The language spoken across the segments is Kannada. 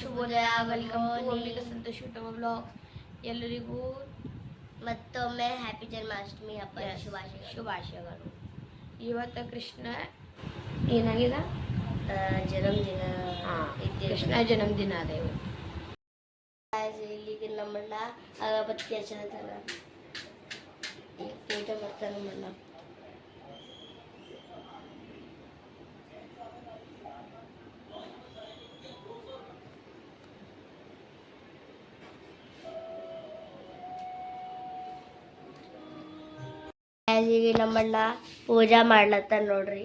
ಶುಭೋದಯ ವೆಲ್ಕಮ್ ಟು ಒಮ್ಮಿಗೆ ಸಂತೋಷ ಯೂಟ್ಯೂಬ್ ಬ್ಲಾಗ್ ಎಲ್ಲರಿಗೂ ಮತ್ತೊಮ್ಮೆ ಹ್ಯಾಪಿ ಜನ್ಮಾಷ್ಟಮಿ ಹಬ್ಬ ಶುಭಾಶಯ ಶುಭಾಶಯಗಳು. ಇವತ್ತು ಕೃಷ್ಣ ಏನಾಗಿದೆ? ಜನ್ಮದಿನ. ಕೃಷ್ಣ ಜನ್ಮದಿನ ಅದ ಇವತ್ತು. ಇಲ್ಲಿಗೆ ನಮ್ಮಣ್ಣ ಅಗರಬತ್ತಿ ಹಚ್ಚಲತ್ತಾನ ಈಗ ಪೂಜೆ ಮಾಡ್ತಾನ ನಮ್ಮಣ್ಣ ಈಗ ನಮ್ಮಣ್ಣ ಪೂಜಾ ಮಾಡ್ಲತ್ತ ನೋಡ್ರಿ.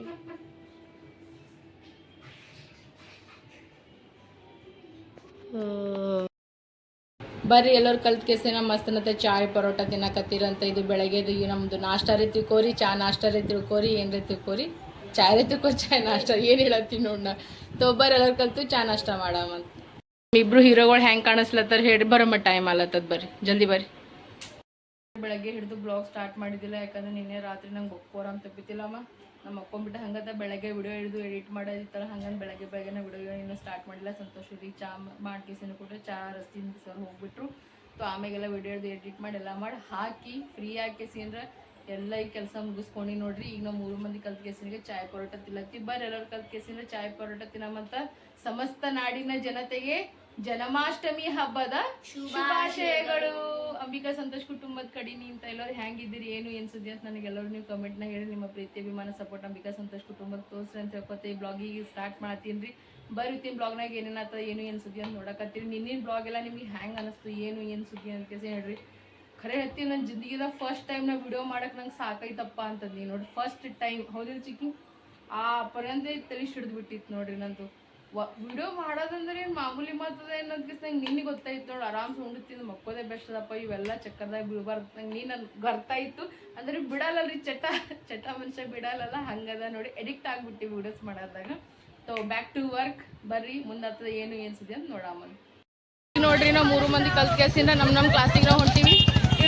ಬರ್ರಿ, ಎಲ್ಲರೂ ಕಲ್ತ್ ಕೇಸಿನ ಮಸ್ತನತ್ತೆ ಚಾಯ್ ಪರೋಟ ತಿನ್ನಕತ್ತೀರಂತ ಇದು ಬೆಳಗ್ಗೆದು ಈ ನಮ್ದು ನಾಷ್ಟ ರೀತಿ ಕೋರಿ ಚಾ ನಾಷ್ಟ ರೀತಿ ತಿಳ್ಕೋರಿ ರೀತಿ ತಿಳ್ಕೋರಿ? ಚಾಯ್ ರೀ ತಿಳ್ಕೊ ಚಾಯ್ ನಾಷ್ಟ, ಏನ್ ಹೇಳತ್ತಿ ನೋಡ್ ನಾ. ತೊಬ್ಬರ್ ಎಲ್ಲರೂ ಕಲ್ತು ಚಾ ನಾಷ್ಟ ಮಾಡಾಮಂತ ಇಬ್ರು ಹೀರೋಗಳು ಹೆಂಗ್ ಕಾಣಿಸ್ಲತ್ತಾರ ಹೇಳಿ ಬರಮ್ಮ ಟೈಮ್ ಆಲತ್ತದ ಬರ್ರಿ. ಜಲ್ದಿ ಬರ್ರಿ. ಬೆಳಗ್ಗೆ ಹಿಡಿದು ಬ್ಲಾಗ್ ಸ್ಟಾರ್ಟ್ ಮಾಡಿದ್ದಿಲ್ಲ, ಯಾಕಂದ್ರೆ ನಿನ್ನೆ ರಾತ್ರಿ ನಂಗೆ ಒಕ್ಕೋರ ಅಂತ ತಪ್ಪಿತಿಲ್ಲಮ್ಮ ನಮ್ಮ ಅಪ್ಪಂಬಿಟ್ಟು ಹಂಗಂತ ಬೆಳಗ್ಗೆ ವಿಡಿಯೋ ಹಿಡಿದು ಎಡಿಟ್ ಮಾಡೋದಿತ್ತಲ್ಲ ಹಂಗಂದ್ ಬೆಳಗ್ಗೆ ಬೆಳಗ್ಗೆನ ವಿಡಿಯೋ ಇನ್ನೂ ಸ್ಟಾರ್ಟ್ ಮಾಡಿಲ್ಲ. ಸಂತೋಷ ರೀ ಚಾ ಮಾಡ್ಕೇಸಿನ ಕೊಟ್ಟರೆ ಚಾ ರಸ್ತಿಯಿಂದ ಸರ್ ಹೋಗ್ಬಿಟ್ರು. ಸೊ ಆಮೇಲೆಲ್ಲ ವಿಡಿಯೋ ಹಿಡಿದು ಎಡಿಟ್ ಮಾಡಿ ಎಲ್ಲ ಮಾಡಿ, ಹಾಕಿ ಫ್ರೀ ಹಾಕೇಸಿಂದ್ರ ಎಲ್ಲ ಈ ಕೆಲಸ ಮುಗಿಸ್ಕೊಂಡು ನೋಡ್ರಿ. ಈಗ ನಾವು ಮೂರು ಮಂದಿ ಕಲ್ತ್ ಕೇಸಿನಿಗೆ ಚಾಯ್ ಪರೋಟ ತಿಲ್ಲತ್ತಿ ಬರ್ರಿ ಎಲ್ಲರೂ ಕಲ್ತ್ ಕೇಸಿನ ಚಾಯ್ ಪರೋಟ ತಿನ್ನಮಂತ ಸಮಸ್ತ ನಾಡಿನ ಜನತೆಗೆ ಜನ್ಮಾಷ್ಟಮಿ ಹಬ್ಬದ ಶುಭಾಶಯಗಳು. ಅಂಬಿಕಾ ಸಂತೋಷ್ ಕುಟುಂಬದ ಕಡೆ ಅಂತ ಎಲ್ಲರೂ ಹೆಂಗಿದ್ದೀರಿ ಏನು ಏನ್ ಸುದ್ದಿ ಅಂತ ನನಗೆ ಎಲ್ಲರೂ ನೀವು ಕಮೆಂಟ್ನ ಹೇಳಿ ನಿಮ್ಮ ಪ್ರೀತಿ ಅಭಿಮಾನ ಸಪೋರ್ಟ್ ಅಂಬಿಕಾ ಸಂತೋಷ್ ಕುಟುಂಬಕ್ಕೆ ತೋರ್ಸ್ರಿ ಅಂತ ಹೇಳ್ಕೊತ ಈ ಬ್ಲಾಗಿಗೆ ಸ್ಟಾರ್ಟ್ ಮಾಡ್ತೀನಿ ಬರೀತೀನಿ ಬ್ಲಾಗ್ನಾಗ ಏನೇನಾಗ್ತದ ಏನು ಏನು ಸುದ್ದಿ ಅಂತ ನೋಡಕತ್ತೀರಿ. ನಿನ್ನಿನ ಬ್ಲಾಗ್ ಎಲ್ಲ ನಿಮಗೆ ಹೆಂಗೆ ಅನಿಸ್ತು ಏನು ಏನು ಸುದ್ದಿ ಅಂತ ಕೇಸಿ ಹೇಳ್ರಿ. ಖರೆ ಹೇಳ್ತೀನಿ ನನ್ನ ಜಿಂದಗಿದಾಗ ಫಸ್ಟ್ ಟೈಮ್ ನಾ ವಿಡಿಯೋ ಮಾಡಕ್ ನಂಗೆ ಸಾಕೈತಪ್ಪ ಅಂತದ್ದು ನೋಡಿ ಫಸ್ಟ್ ಟೈಮ್ ಹೌದಿಲ್ಲ ಚಿಕ್ಕಿ? ಆ ಪರ್ಯಂತ ತಲೆ ಹಿಡಿದು ಬಿಟ್ಟಿತ್ತು ನೋಡ್ರಿ ನಂದು. ವಿಡಿಯೋ ಮಾಡೋದಂದ್ರೆ ಏನು ಮಾಮೂಲಿ ಮಾತದ ಏನಂತ ನಂಗೆ ನಿನ್ಗೆ ಗೊತ್ತಾಯ್ತು ನೋಡಿ. ಆರಾಮ್ಸೆ ತಿಂದು ಮಕ್ಕೋದೇ ಬೆಸ್ಟ್ ಅದಪ್ಪ. ಇವೆಲ್ಲ ಚಕ್ಕರ್ದಾಗ ಬೀಳ್ಬಾರ್ದು ನಂಗೆ ನೀನು ನನ್ಗೆ ಗೊತ್ತಾಯ್ತು ಅಂದ್ರೆ ಬಿಡಲ್ಲರಿ ಚಟ ಚಟ ಮನುಷ್ಯ ಬಿಡಲ್ಲಲ್ಲ, ಹಂಗದ ನೋಡಿ. ಎಡಿಕ್ಟ್ ಆಗ್ಬಿಟ್ಟಿವಿ ವಿಡಿಯೋಸ್ ಮಾಡೋದಾಗ ಸೊ ಬ್ಯಾಕ್ ಟು ವರ್ಕ್ ಬರ್ರಿ ಮುಂದಾಗ್ತದ ಏನು ಏನು ಸುದ್ದಿ ಅಂತ ನೋಡಾಮನ್ ನೋಡ್ರಿ, ನಾವು ಮೂರು ಮಂದಿ ಕಲ್ತ್ ಕೇಸಿಂದ ನಮ್ಮ ನಮ್ಮ ಕ್ಲಾಸಿಗೆ ನಾವು ಹೊಂಟೀವಿ.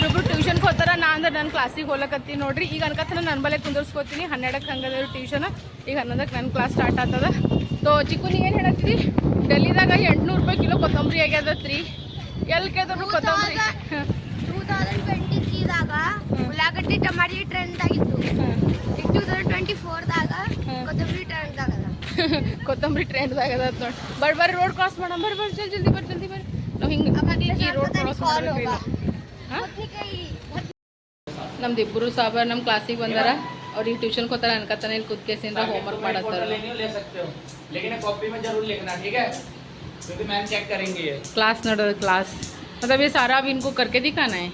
ಇವ್ರೊಬ್ರು ಟ್ಯೂಷನ್ ಹೋಗ್ತಾರ ನಾ ಅಂದ್ರೆ ನನ್ನ ಕ್ಲಾಸಿಗೆ ಹೋಗ್ಲಕತ್ತೀನಿ ನೋಡ್ರಿ. ಈಗ ಅನ್ಕತ್ತನ ನನ್ನ ಬಲೆ ಕುಂದರ್ಸ್ಕೊತೀನಿ. ಹನ್ನೆರಡಕ್ಕೆ ಹಂಗದ್ರು ಟ್ಯೂಷನ್ ಈಗ ಹನ್ನೊಂದಕ್ಕೆ ನನ್ನ ಕ್ಲಾಸ್ ಸ್ಟಾರ್ಟ್ ಆಗ್ತದ. ತೋ ಚಿಕ್ಕು ನೀ ಏನು ಹೇಳತ್ತೀರಿ? ಡೆಲ್ಲಿದಾಗ ಎಂಟ್ನೂರು ರೂಪಾಯಿ ಕಿಲೋ ಕೊತ್ತಂಬರಿ ಆಗ್ಯದತ್ರಿ ಎಲ್ಲಿ ಕೇಳಿದ್ರು ಕೊತ್ತಂಬರಿ? ಟೂ ತೌಸಂಡ್ ಟ್ವೆಂಟಿ ತ್ರೀದಾಗ ಉಳ್ಳಾಗಡ್ಡಿ ಟಮಾಟಿ ಟ್ರೆಂಡ್ ಆಗಿತ್ತು. ಈಗ ಟೂ ತೌಸಂಡ್ ಟ್ವೆಂಟಿ ಫೋರ್ದಾಗ ಕೊತ್ತಂಬರಿ ಟ್ರೆಂಡ್ ಆಗದ ಕೊತ್ತಂಬರಿ ಟ್ರೆಂಡ್ದಾಗ ಅದ ನೋಡಿ. ಬರ್ ಬರ್ರಿ ರೋಡ್ ಕ್ರಾಸ್ ಮಾಡೋಣ ಬರ್ರಿ ಬರ್ರಿ ಜಲ್ದಿ ಜಲ್ದಿ ಬರ್ರಿ ಜಲ್ದಿ ಬರ್ರಿ. ನಾವು ಹಿಂಗೆ ಈ ರೋಡ್ ಕ್ರಾಸ್ ನಮ್ದು ಇಬ್ಬರು ಸಾಬ ನಮ್ಮ ಕ್ಲಾಸಿಗೆ ಬಂದಾರ ಅವ್ರಿಗೆ ಟ್ಯೂಷನ್ಗೆ ಹೋಗ್ತಾರ ಅನ್ಕತ್ತಾನೆ ಇಲ್ಲಿ ಕುತ್ಕೇಸಿಂದ ಹೋಮ್ವರ್ಕ್ ಮಾಡತ್ತಾರ लेनी हो ले सकते हो लेकिन कॉपी में जरूर लिखना ठीक है क्योंकि मैम चेक करेंगे ये क्लास ನೋಡೋದು ಕ್ಲಾಸ್ मतलब ये सारा अब इनको करके दिखाना है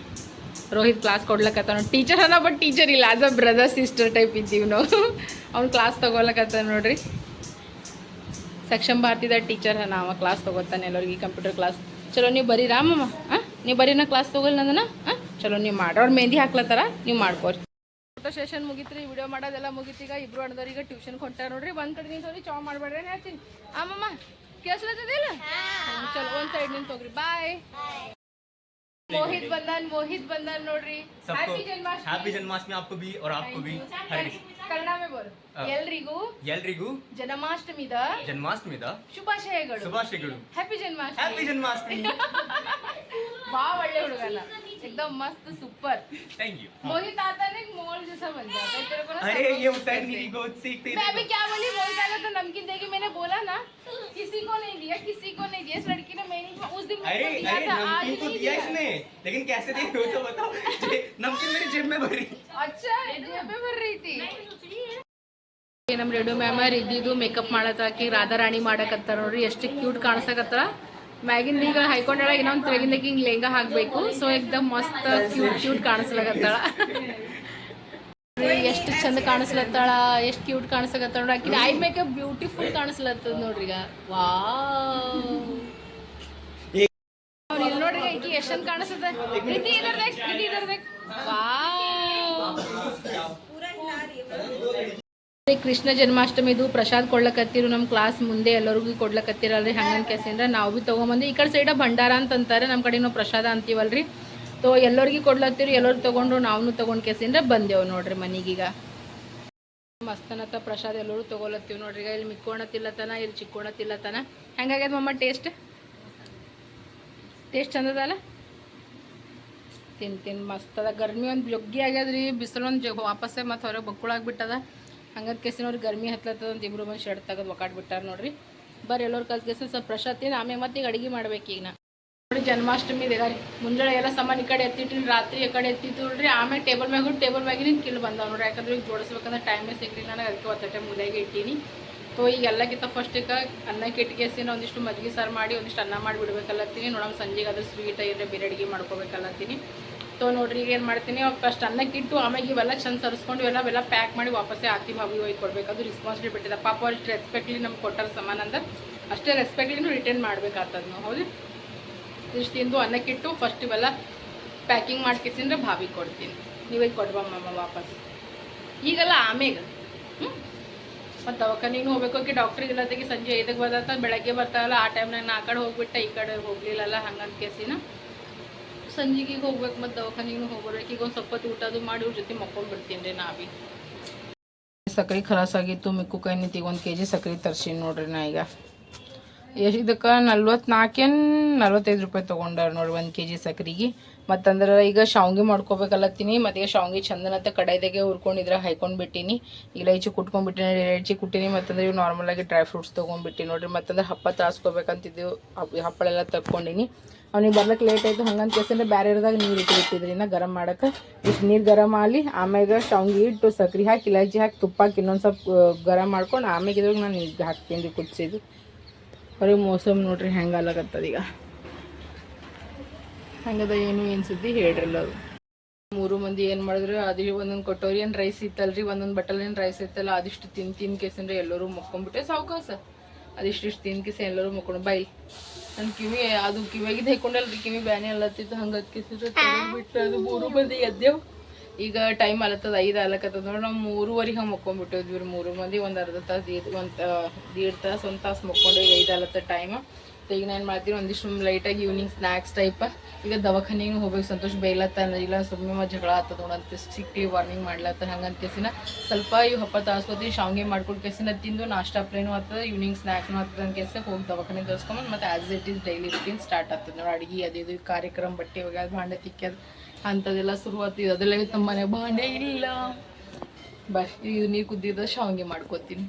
ರೋಹಿತ್ ಕ್ಲಾಸ್ ಕೊಡ್ಲಕತ್ತಾನ ಟೀಚರ್ ಅನ್ನ ಬಟ್ ಟೀಚರ್ ಇಲ್ಲ as a brother sister type ಇದ್ದೀವಿ ನಾವು ಅವ್ನು ಕ್ಲಾಸ್ ತಗೊಳಕತ್ತಾನ ನೋಡ್ರಿ ಸಕ್ಷಮ್ ಭಾರತಿದ ಟೀಚರ್ ನಾವ ಕ್ಲಾಸ್ ತಗೋತಾನೆ ಎಲ್ಲರಿಗೆ ಕಂಪ್ಯೂಟರ್ ಕ್ಲಾಸ್ ಚಲೋ ನೀವು ಬರೀ ರಾಮಮ್ಮ ಹಾಂ ನೀವು ಬರೀ ನಾ ಕ್ಲಾಸ್ ತಗೊಳ್ಳಿ ನಂದನ ಹಾಂ? ಚಲೋ ನೀವು ಮಾಡೋರು ಅವ್ರು ಮೆಹಂದಿ ಹಾಕ್ಲತ್ತಾರ ನೀವು ಮಾಡ್ಕೋರಿ. ಫೋಟೋ ಸೆಷನ್ ಮುಗಿತ್ರಿ ವಿಡಿಯೋ ಮಾಡೋದೆಲ್ಲ ಮುಗಿತೀಗ ಇಬ್ರು ಅಣ್ಣದವ್ರಿಗೆ ಟ್ಯೂಷನ್ ಕೊಟ್ಟಾರ ನೋಡ್ರಿ. ಒಂದ್ ಕಡೆ ನಿಂತವ್ರಿ ಚಾ ಮಾಡ್ಬೇಡ್ರಿ ಹೇಳ್ತೀನಿ? ಆಮಮ್ಮ ಕೇಳಿಸ್ಲತ್ತದಿಲ್ಲ ಚಲೋ ಒಂದ್ ಸೈಡ್ ನಿಂತ ಹೋಗ್ರಿ ಬಾಯ್ ಮೋಹಿತ್ ಬಂದಾನ್ ಮೋಹಿತ್ ಬಂದಾನ್ ನೋಡ್ರಿ ಹ್ಯಾಪಿ ಜನ್ಮಾಷ್ಟಮಿ ಹ್ಯಾಪಿ ಜನ್ಮಾಷ್ಟಮಿ आपको भी और आपको भी ಹರಿ ಕನ್ನಡ ಮೇ ಬೋಲ್ ಎಲ್ರಿಗೂ ಎಲ್ರಿಗೂ ಜನ್ಮಾಷ್ಟಮಿದ ಜನ್ಮಾಷ್ಟಮಿದ ಶುಭಾಶಯಗಳು ಶುಭಾಶಯಗಳು ಹ್ಯಾಪಿ ಜನ್ಮಾಷ್ಟಮಿ ಹ್ಯಾಪಿ ಜನ್ಮಾಷ್ಟಮಿ ಬಾ ಒಳ್ಳೆ ಹುಡುಗನ एकदम मस्त सुपर थैंक यू मोहित आता ना एक मॉल जैसा बन जाता है तेरे को ना अरे सब ये लोग होता है करते मेरी हैं। गोद से मैं अभी क्या बोली मोहित आएगा तो नमकीन देगी मैंने बोला ना किसी को नहीं दिया किसी को नहीं दिया इस लड़की ने मैंने उस दिन अरे मुझको दिया अरे था आज नमकीन तो नहीं दिया दिया इसने लेकिन कैसे दी हो तो बताओ जे- नमकीन मेरी जेब में भरी अच्छा जेब में भर रही थी ನಮ್ಮ ರೇಡಿಯೋ ಮ್ಯಾಮ ಇದ್ದಿದ್ದು ಮೇಕಪ್ ಮಾಡತ್ತಾಕಿ ರಾಧಾರಾಣಿ ಮಾಡಕತ್ತಾರ ನೋಡ್ರಿ ಎಷ್ಟು ಕ್ಯೂಟ್ ಕಾಣಿಸಕತ್ತಾರ ಮ್ಯಾಗಿಂದ ಈಗ ಹೈಕೊಂಡಾಳ ಇನ್ನೊಂದು ತೆಗಿಂದ ಹಿಂಗೆ ಲೆಹಂಗಾ ಹಾಕ್ಬೇಕು. ಸೊ ಎಕ್ದಮ್ ಮಸ್ತ್ ಕ್ಯೂಟ್ ಕ್ಯೂಟ್ ಕಾಣಿಸ್ಲಾಗತ್ತಾಳ ಎಷ್ಟು ಚಂದ ಕಾಣಿಸ್ಲತ್ತಾಳ ಎಷ್ಟು ಕ್ಯೂಟ್ ಕಾಣಿಸ್ಲತ್ತಾಳ ಆಕಿನ ಐ ಮೇಕಪ್ ಬ್ಯೂಟಿಫುಲ್ ಕಾಣಿಸ್ಲತ್ತದ ನೋಡ್ರಿ ಈಗ. ಅವ್ನು ಇಲ್ಲಿ ನೋಡ್ರಿ ಆಕಿ ಎಷ್ಟು ಚಂದ ಕಾಣಿಸ್ತದ. ಪ್ರೀತಿ ಇದರ್ಬೇಕು ವಾವ್ ಈ ಕೃಷ್ಣ ಜನ್ಮಾಷ್ಟಮಿದು ಪ್ರಸಾದ್ ಕೊಡ್ಲಕತ್ತಿರು ನಮ್ಮ ಕ್ಲಾಸ್ ಮುಂದೆ ಎಲ್ಲರಿಗೂ ಕೊಡ್ಲಕತ್ತಿರಲ್ರಿ ಹಂಗನ್ ಕೆಸಿಂದ್ರ ನಾವು ಭೀ ತೊಗೊಂಬಂದು. ಈ ಕಡೆ ಸೈಡ ಭಂಡಾರ ಅಂತ ಅಂತಾರೆ ನಮ್ಮ ಕಡೆ ಪ್ರಸಾದ ಅಂತೀವಲ್ರಿ. ಸೊ ಎಲ್ಲರಿಗೂ ಕೊಡ್ಲತ್ತಿರು ಎಲ್ಲರು ತೊಗೊಂಡು ನಾವು ತೊಗೊಂಡು ಕೆಸಿಂದ್ರ ಬಂದೆವು ನೋಡ್ರಿ ಮನೆಗೀಗ ಮಸ್ತನತ್ತ ಪ್ರಸಾದ ಎಲ್ಲರೂ ತೊಗೊಲತ್ತೀವಿ ನೋಡ್ರಿ. ಈಗ ಇಲ್ಲಿ ಮಿಕ್ಕೋಣ ತಿಲ್ಲತನ, ಇಲ್ಲಿ ಚಿಕ್ಕೋಣ ತಿಲ್ಲತನ. ಹೆಂಗಾಗ್ಯದ ಮಮ್ಮ ಟೇಸ್ಟ್ ಟೇಸ್ಟ್ ಚಂದದಲ್ಲ ತಿನ್ ತಿನ್ ಮಸ್ತ್ ಅದ ಗರ್ಮಿ ಒಂದು ಜೊಗ್ಗಿ ಆಗ್ಯದ್ರಿ, ಬಿಸಿಲು ಒಂದು ಜಗ್ ವಾಪಸ್ಸೇ ಮತ್ತು ಹೊರಗೆ ಬಕ್ಕುಳಾಗ್ಬಿಟ್ಟದ ಹಂಗದ ಕೇಸಿನವ್ರಿಗೆ ಗರ್ಮಿ ಹತ್ಲತ್ತದ ಇಬ್ರು ಬಂದು ಶರ್ಟ್ ತೆಗೆದು ಬಿಟ್ಟಾರ ನೋಡ್ರಿ. ಬರ್ರಿ ಎಲ್ಲರೂ ಕಲ್ತ್ ಕೇಸ ಸ್ವಲ್ಪ ಪ್ರಸಾದ ತಿನ್ ಆಮೇಲೆ ಮತ್ತೆ ಈಗ ಅಡಿಗೆ ಮಾಡ್ಬೇಕು ಈಗ ನೋಡಿ ಜನ್ಮಾಷ್ಟಮಿ ಇದೆ ರೀ ಮುಂಜಾನೆ ಎಲ್ಲ ಸಾಮಾನು ಈ ಕಡೆ ಎತ್ತಿಟ್ಟಿನಿ, ರಾತ್ರಿ ಈ ಕಡೆ ಎತ್ತಿತ್ತು ನೋಡ್ರಿ ಆಮೇಲೆ ಟೇಬಲ್ ಮ್ಯಾಗ ಟೇಬಲ್ ಮ್ಯಾಗಿನ ಕಿಲ್ ಬಂದಾವ ನೋಡ್ರಿ. ಯಾಕಂದ್ರೆ ಈಗ ಜೋಡಿಸ್ಬೇಕಂದ್ರೆ ಟೈಮೇ ಸಿಗ್ಲಿಲ್ಲ, ನಾನು ಅದಕ್ಕೆ ಒತ್ತಟೆ ಮುಲೆಗೆ ಇಟ್ಟೀನಿ. ಸೊ ಈಗ ಎಲ್ಲಕ್ಕಿಂತ ಫಸ್ಟ್ ಈಗ ಅನ್ನಕ್ಕೆ ಇಟ್ಕೇಸಿನ ಒಂದಿಷ್ಟು ಮಜ್ಜಿಗೆ ಸಾರು ಮಾಡಿ, ಒಂದಿಷ್ಟು ಅನ್ನ ಮಾಡಿ ಬಿಡ್ಬೇಕಲ್ಲತ್ತೀನಿ ನೋಡೋಣ ಸಂಜೆಗೆ ಅದ್ರ ಸ್ವೀಟ್ ಇದ್ರೆ ಬೇರೆ ಅಡುಗೆ ಮಾಡ್ಕೋಬೇಕಲ್ಲತ್ತೀನಿ. ಸೊ ನೋಡ್ರಿ, ಈಗ ಏನು ಮಾಡ್ತೀನಿ ಫಸ್ಟ್ ಅನ್ನಕ್ಕೆ ಇಟ್ಟು ಆಮೇಲೆ ಇವೆಲ್ಲ ಚಂದ ಸರಿಸ್ಕೊಂಡು ಇವೆಲ್ಲ ಅವೆಲ್ಲ ಪ್ಯಾಕ್ ಮಾಡಿ ವಾಪಸ್ಸೇ ಆತಿ ಮಗಿ ಹೋಗಿ ಕೊಡ್ಬೇಕು. ಅದು ರೆಸ್ಪಾನ್ಸಿಬಿಲಿಟಿ ಪಾಪ ಅಷ್ಟು ರೆಸ್ಪೆಕ್ಟ್ಲಿ ನಮ್ಗೆ ಕೊಟ್ಟಾರ ಸಮಾನ ಅಂದ್ರೆ ಅಷ್ಟೇ ರೆಸ್ಪೆಕ್ಟ್ಲಿನೂ ರಿಟರ್ನ್ ಮಾಡ್ಬೇಕಾಗ್ತದ ನಾವು, ಹೌದು? ಇಷ್ಟು ತಿಂದು ಅನ್ನಕ್ಕಿಟ್ಟು ಫಸ್ಟ್ ಇವೆಲ್ಲ ಪ್ಯಾಕಿಂಗ್ ಮಾಡ್ಕಿಸಿಂದ್ರೆ ಭಾವಿ ಕೊಡ್ತೀನಿ. ನೀವೇ ಕೊಡ್ಬಮ್ಮ ವಾಪಸ್. ಈಗಲ್ಲ ಆಮೇಲೆ ಹ್ಞೂ ಮತ್ತು ದವಾಖಾನಿಗೂ ಹೋಗ್ಬೇಕು, ಆಕೆ ಡಾಕ್ಟ್ರಿಗೆ ಇಲ್ಲದಾಗಿ ಸಂಜೆ ಐದಕ್ಕೆ ಬರ್ತಾ ಬೆಳಗ್ಗೆ ಬರ್ತಾವಲ್ಲ ಆ ಟೈಮ್ನಾಗ ನಾ ಆ ಕಡೆ ಹೋಗ್ಬಿಟ್ಟೆ, ಈ ಕಡೆ ಹೋಗ್ಲಿಲ್ಲಲ್ಲ ಹಂಗಂತ ಕೇಸಿನ. ಸಂಜೆಗೆ ಹೋಗ್ಬೇಕು ಮತ್ತು ದವಾಖಾನಿಗೂ ಹೋಗ್ಬರ್ಬೇಕು ಈಗ ಒಂದು ಸ್ವಲ್ಪ ಊಟ ಅದು ಮಾಡಿ ಇವ್ರ ಜೊತೆ ಮಕ್ಕೊಂಡ್ಬಿಡ್ತೀನಿ ರೀ ನಾವೀಗ. ಸಕ್ರೆ ಖಲಾಸಾಗಿತ್ತು ಮಿಕ್ಕು ಕೈ ನಿಂತಿಗೆ ಒಂದು ಕೆ ಜಿ ಸಕ್ರೆ ತರ್ಸೀನಿ ನೋಡ್ರಿ ನಾ ಈಗ. ಎಷ್ಟು ಇದಕ್ಕೆ ನಲ್ವತ್ನಾಲ್ಕೇನು ನಲ್ವತ್ತೈದು ರೂಪಾಯಿ ತೊಗೊಂಡಾರ ನೋಡ್ರಿ ಒಂದು ಕೆ ಜಿ ಸಕ್ರೆಗೆ. ಮತ್ತಂದ್ರೆ ಈಗ ಶಾವ್ಗೆ ಮಾಡ್ಕೋಬೇಕಲ್ಲತ್ತೀನಿ ಮತ್ತು ಈಗ ಶಾವ್ಗೆ ಚಂದನತ್ತ ಕಡಾಯ್ದಾಗೆ ಹುರ್ಕೊಂಡಿದ್ರೆ ಹಾಯ್ಕೊಂಡು ಬಿಟ್ಟಿನಿ. ಇಲೈಚಿ ಕುಟ್ಕೊಂಡ್ಬಿಟ್ಟಿನಿ ಇಲೈಚಿ ಕುಟ್ಟಿನಿ, ಮತ್ತಂದ್ರೆ ಇವು ನಾರ್ಮಲಾಗಿ ಡ್ರೈ ಫ್ರೂಟ್ಸ್ ತೊಗೊಂಡ್ಬಿಟ್ಟಿನಿ ನೋಡ್ರಿ. ಮತ್ತಂದ್ರೆ ಹಪ್ಪ ತಾಸ್ಕೋಬೇಕಂತಿದ್ದೆವು, ಹಪ್ ಹಪ್ಪಳೆಲ್ಲ ತಕ್ಕೊಂಡಿನಿ. ಅವ್ನಿಗೆ ಬರ್ಲಿಕ್ಕೆ ಲೇಟ್ ಆಯಿತು, ಹಂಗಂತ ಕೇಸಂದ್ರೆ ಬೇರೆ ಇರದಾಗ ನೀರು ಇಟ್ಟಿರ್ತಿದ್ರಿ ನಾ ಗರಂ ಮಾಡಕ್ಕೆ ಇಷ್ಟು ನೀರು ಗರಂ ಆಗಲಿ ಆಮ್ಯಾಗ ಶಾವ್ಗೆ ಇಟ್ಟು ಸಕ್ರೆ ಹಾಕಿ ಇಲಾಚಿ ಹಾಕಿ, ತುಪ್ಪ ಹಾಕಿ ಇನ್ನೊಂದು ಸ್ವಲ್ಪ ಗರಂ ಮಾಡ್ಕೊಂಡು ಆಮ್ಯಾಗ ಇದ್ರಾಗ ನಾನು ಈಗ ಹಾಕ್ತೀನಿ ಕುದಿಸಿದ್ದು. ಅವ್ರಿಗೆ ಮೋಸಮ್ ನೋಡ್ರಿ, ಹೆಂಗೆ ಅಲಾಗತ್ತದ ಈಗ. ಹಂಗದ ಏನು ಏನು ಸುದ್ದಿ ಹೇಳ್ರಲ್ಲ ಅದು ಮೂರು ಮಂದಿ ಏನು ಮಾಡಿದ್ರು, ಅದು ಒಂದೊಂದು ಕೊಟ್ಟೋರಿಯನ್ ರೈಸ್ ಇತ್ತಲ್ರಿ, ಒಂದೊಂದು ಬಟಲಿನ ರೈಸ್ ಇತ್ತಲ್ಲ, ಅದಿಷ್ಟು ತಿನ್ ತಿನ್ ಕೇಸಂದ್ರೆ ಎಲ್ಲರೂ ಮುಕ್ಕೊಂಡ್ಬಿಟ್ಟೆ ಸಾವುಕಾಸ. ಅದಿಷ್ಟು ಇಷ್ಟು ತಿನ್ ಕೇಸ ಎಲ್ಲರೂ ಮುಕ್ಕೊಂಡು, ಬೈ. ನನ್ನ ಕಿವಿ ಅದು ಕಿವಿಯಾಗಿದ್ದು ಹಾಕೊಂಡಲ್ರಿ ಕಿವಿ ಬ್ಯಾನೆ ಅಲ್ಲತ್ತಿತ್ತು ಹಂಗೆ ಕೇಸಿದ್ರೆ ಬಿಟ್ಟು ಅದು ಮೂರು ಮಂದಿ ಎದ್ದೇವು. ಈಗ ಟೈಮ್ ಅಲತ್ತದ ಐದು ಅಲಕತ್ತದ. ನೋಡಿ ನಾವು ಮೂರುವರೆಗೆ ಹಂಗೆ ಮಕ್ಕೊಂಡ್ಬಿಟ್ಟಿದ್ವಿ ರೀ ಮೂರು ಮಂದಿ ಒಂದು ಅರ್ಧ ತಾಸು ಒಂದು ದೀಡ್ ತಾಸು ಒಂದು ತಾಸು ಮಕ್ಕೊಂಡು ಈಗ ಐದು ಅಲತ್ತ ಟೈಮ್ ಈಗ ನಾನು ಮಾಡ್ತೀನಿ ಒಂದಿಷ್ಟು ಲೈಟಾಗಿ ಈವ್ನಿಂಗ್ ಸ್ನ್ಯಾಕ್ಸ್ ಟೈಪ್ ಈಗ ದವಾಖಾನೆಗೂ ಹೋಗ್ಬೇಕು. ಸಂತೋಷ್ ಬೈಲತ್ತ ಇಲ್ಲ ಸುಮ್ಮನೆ ಜಗಳ ಆತದ ನೋಡಂತ ಸಿಕ್ಕಿ ವಾರ್ನಿಂಗ್ ಮಾಡ್ಲತ್ತ ಹಂಗಂತ ಕೇಸಿನ ಸ್ವಲ್ಪ ಇವು ಹಪ್ಪ ತಾಸ್ಕೊತೀವಿ ಶಾವಿಗೆ ಮಾಡ್ಕೊಂಡು ಕೇಸಿನ ತಿಂದು ನಾಷ್ಟ ಪ್ಲೇನು ಆಗ್ತದೆ ಈವ್ನಿಂಗ್ ಸ್ನ್ಯಾಕ್ಸ್ನು ಆಗ್ತದೆ ಅಂತ ಕೇಸ ಹೋಗಿ ದವಾಖಾನೆ ತೋರಿಸ್ಕೊಂಬಂದು ಮತ್ತು as it is daily routine start ಆಗ್ತದೆ ನೋಡಿ ಅಡುಗೆ ಅದು ಕಾರ್ಯಕ್ರಮ, ಬಟ್ಟೆ ಒಗ್ಯೋದು, ಭಾಂಡೆ ತಿಕ್ಕೋದು ಅಂಥದ್ದೆಲ್ಲ ಶುರು ಆಗ್ತಿದೆ ಅದೆಲ್ಲ ನಮ್ಮ ಮನೆ ಭಾಂಡೆ ಇಲ್ಲ. ಬಸ್ ಇದು ನೀರು ಕುದ್ದಿದ್ದ ಶಾವ್ಗೆ ಮಾಡ್ಕೊತೀನಿ.